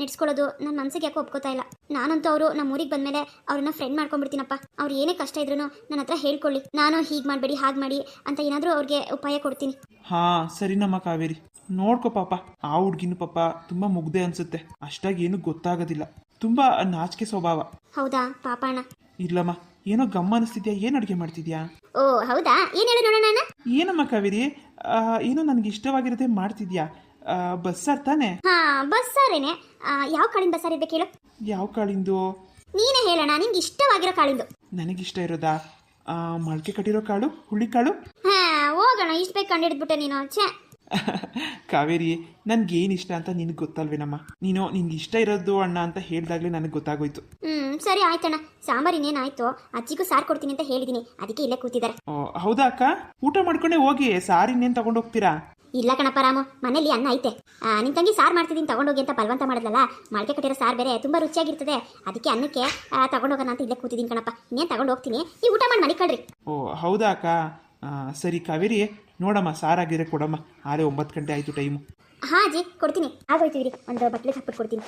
ನಡೆಸ್ಕೊಳ್ಳೋದು ನನ್ನ ಮನ್ಸಿಗೆ ಯಾಕೋ ಒಪ್ಕೋತಾ ಇಲ್ಲ. ನಾನಂತೂ ಅವರು ನಮ್ಮ ಊರಿಗೆ ಬಂದ್ಮೇಲೆ ಅವ್ರನ್ನ ಫ್ರೆಂಡ್ ಮಾಡ್ಕೊಂಡ್ಬಿಡ್ತೀನಪ್ಪ. ಅವ್ರು ಏನೇ ಕಷ್ಟ ಇದ್ರು ನನ್ನ ಹತ್ರ ಹೇಳ್ಕೊಳ್ಳಿ. ನಾನು ಹೀಗೆ ಮಾಡಬೇಡಿ ಹಾಗೆ ಮಾಡಿ ಅಂತ ಏನಾದರೂ ಅವ್ರಿಗೆ ಉಪಾಯ ಕೊಡ್ತೀನಿ. ಹಾಂ ಸರಿನಮ್ಮ ಕಾವೇರಿ. ನೋಡ್ಕೋ ಪಾಪ. ಆ ಹುಡ್ಗಿನ ಪಾಪ ತುಂಬಾ ಮುಗ್ದೆ ಅನ್ಸುತ್ತೆ. ಅಷ್ಟಾಗಿ ಏನು ಗೊತ್ತಾಗೋದಿಲ್ಲ. ತುಂಬಾ ನಾಚಿಕೆ ಸ್ವಭಾವ. ಹೌದಾ ಪಾಪ ಅಣ್ಣ ಇಲ್ಲಮ್ಮ ಏನೋ ಗಮ್ಮ ಅನಿಸ್ತಿದ್ಯಾ? ಏನು ಅಡುಗೆ ಮಾಡ್ತಿದ್ಯಾ? ಓ ಹೌದಾ? ಏನು ಹೇಳು ನೋಡೋಣ ಅಣ್ಣ ಏನಮ್ಮ ಕಾವೇರಿ? ಆ, ಏನೋ ನನಗೆ ಇಷ್ಟವಾಗಿರೋದೇ ಮಾಡ್ತಿದ್ಯಾ? ಬಸ್ಸಾರ್ ತಾನೆ? ಹಾ ಬಸ್ಸಾರೇನೆ. ಯಾವ ಕಾಳಿನ ಬಸ್ಸಾರು ಇರ್ಬೇಕು ಹೇಳು ಯಾವ ಕಾಳಿಂದು? ನೀನೇ ಹೇಳೋಣ ನಿಂಗೆ ಇಷ್ಟವಾಗಿರೋ ಕಾಳಿಂದು. ನನಗಿಷ್ಟ ಇರೋದಾ? ಆ, ಮೊಳಕೆ ಕಟ್ಟಿರೋ ಕಾಳು ಹುಳಿ ಕಾಳು? ಹಾ ಹೋಗೋಣ ಇಷ್ಟು ಬೇಕು ಹಿಡಿದ್ಬಿಟ್ಟೆ ನೀನು ಛೇ. ಕಾವೇರಿ ನನ್ಗೆ ಏನು ಇಷ್ಟ ಅಂತ ನಿನಗೆ ಗೊತ್ತಲ್ವೇನಮ್ಮ? ನೀನು ನಿನ್ಗೆ ಇಷ್ಟ ಇರೋದು ಅಣ್ಣ ಅಂತ ಹೇಳ್ದಾಗ್ಲೇ ನನಗೆ ಗೊತ್ತಾಗೋಯ್ತು. ಹ್ಮ್ ಸರಿ ಆಯ್ತಣ್ಣ. ಸಾಂಬಾರ್ ಇನ್ನೇನಾಯ್ತು? ಅಜ್ಜಿಗೂ ಸಾರು ಕೊಡ್ತೀನಿ ಅಂತ ಹೇಳಿದೀನಿ. ಅದಕ್ಕೆ ಇಲ್ಲೇ ಕೂತಿದ್ದಾರೆ. ಓ, ಹೌದಾ ಅಕ್ಕ? ಊಟ ಮಾಡ್ಕೊಂಡೆ ಹೋಗಿ ಸಾರಿ ಇನ್ನೇನು ತಗೊಂಡು ಹೋಗ್ತೀರಾ? ಇಲ್ಲ ಕಣಪ್ಪ ರಾಮು ಮನೇಲಿ ಅನ್ನ ಐತೆ. ನಿನ್ ತಂಗಿ ಸಾರು ಮಾಡ್ತಿದ್ದೀನಿ ತಗೊಂಡೋಗಿ ಅಂತ ಬಲವಂತ ಮಾಡಿದ್ಲಲ್ಲ? ಮೊಳಕೆ ಕಟ್ಟಿರೋ ಸಾರು ಬೇರೆ ತುಂಬಾ ರುಚಿಯಾಗಿರ್ತದೆ. ಅದಕ್ಕೆ ಅನ್ನಕ್ಕೆ ತಗೊಂಡೋಗೋಣ ಅಂತ ಇಲ್ಲೇ ಕೂತಿದ್ದೀನಿ ಕಣಪ್ಪ. ಇನ್ನೇನು ತಗೊಂಡು ಹೋಗ್ತೀನಿ ಈ ಊಟ ಮಾಡಿ ಮನಿಕಳ್ರಿ ಓ ಹೌದಾ ಅಕ್ಕ? ಸರಿ ಕಾವೇರಿ ನೋಡಮ್ಮ ಸಾರಾಗಿದ್ರೆ ಕೊಡಮ್ಮ. ಆರೇ ಒಂಬತ್ತು ಗಂಟೆ ಆಯಿತು ಟೈಮು. ಹಾಂ ಅಜ್ಜಿ ಕೊಡ್ತೀನಿ. ಆಗೋಯ್ತೀವಿ ರೀ ಒಂದು ಬಟ್ಲಿಗೆ ಹಾಕ್ಬಿಟ್ಟು ಕೊಡ್ತೀನಿ.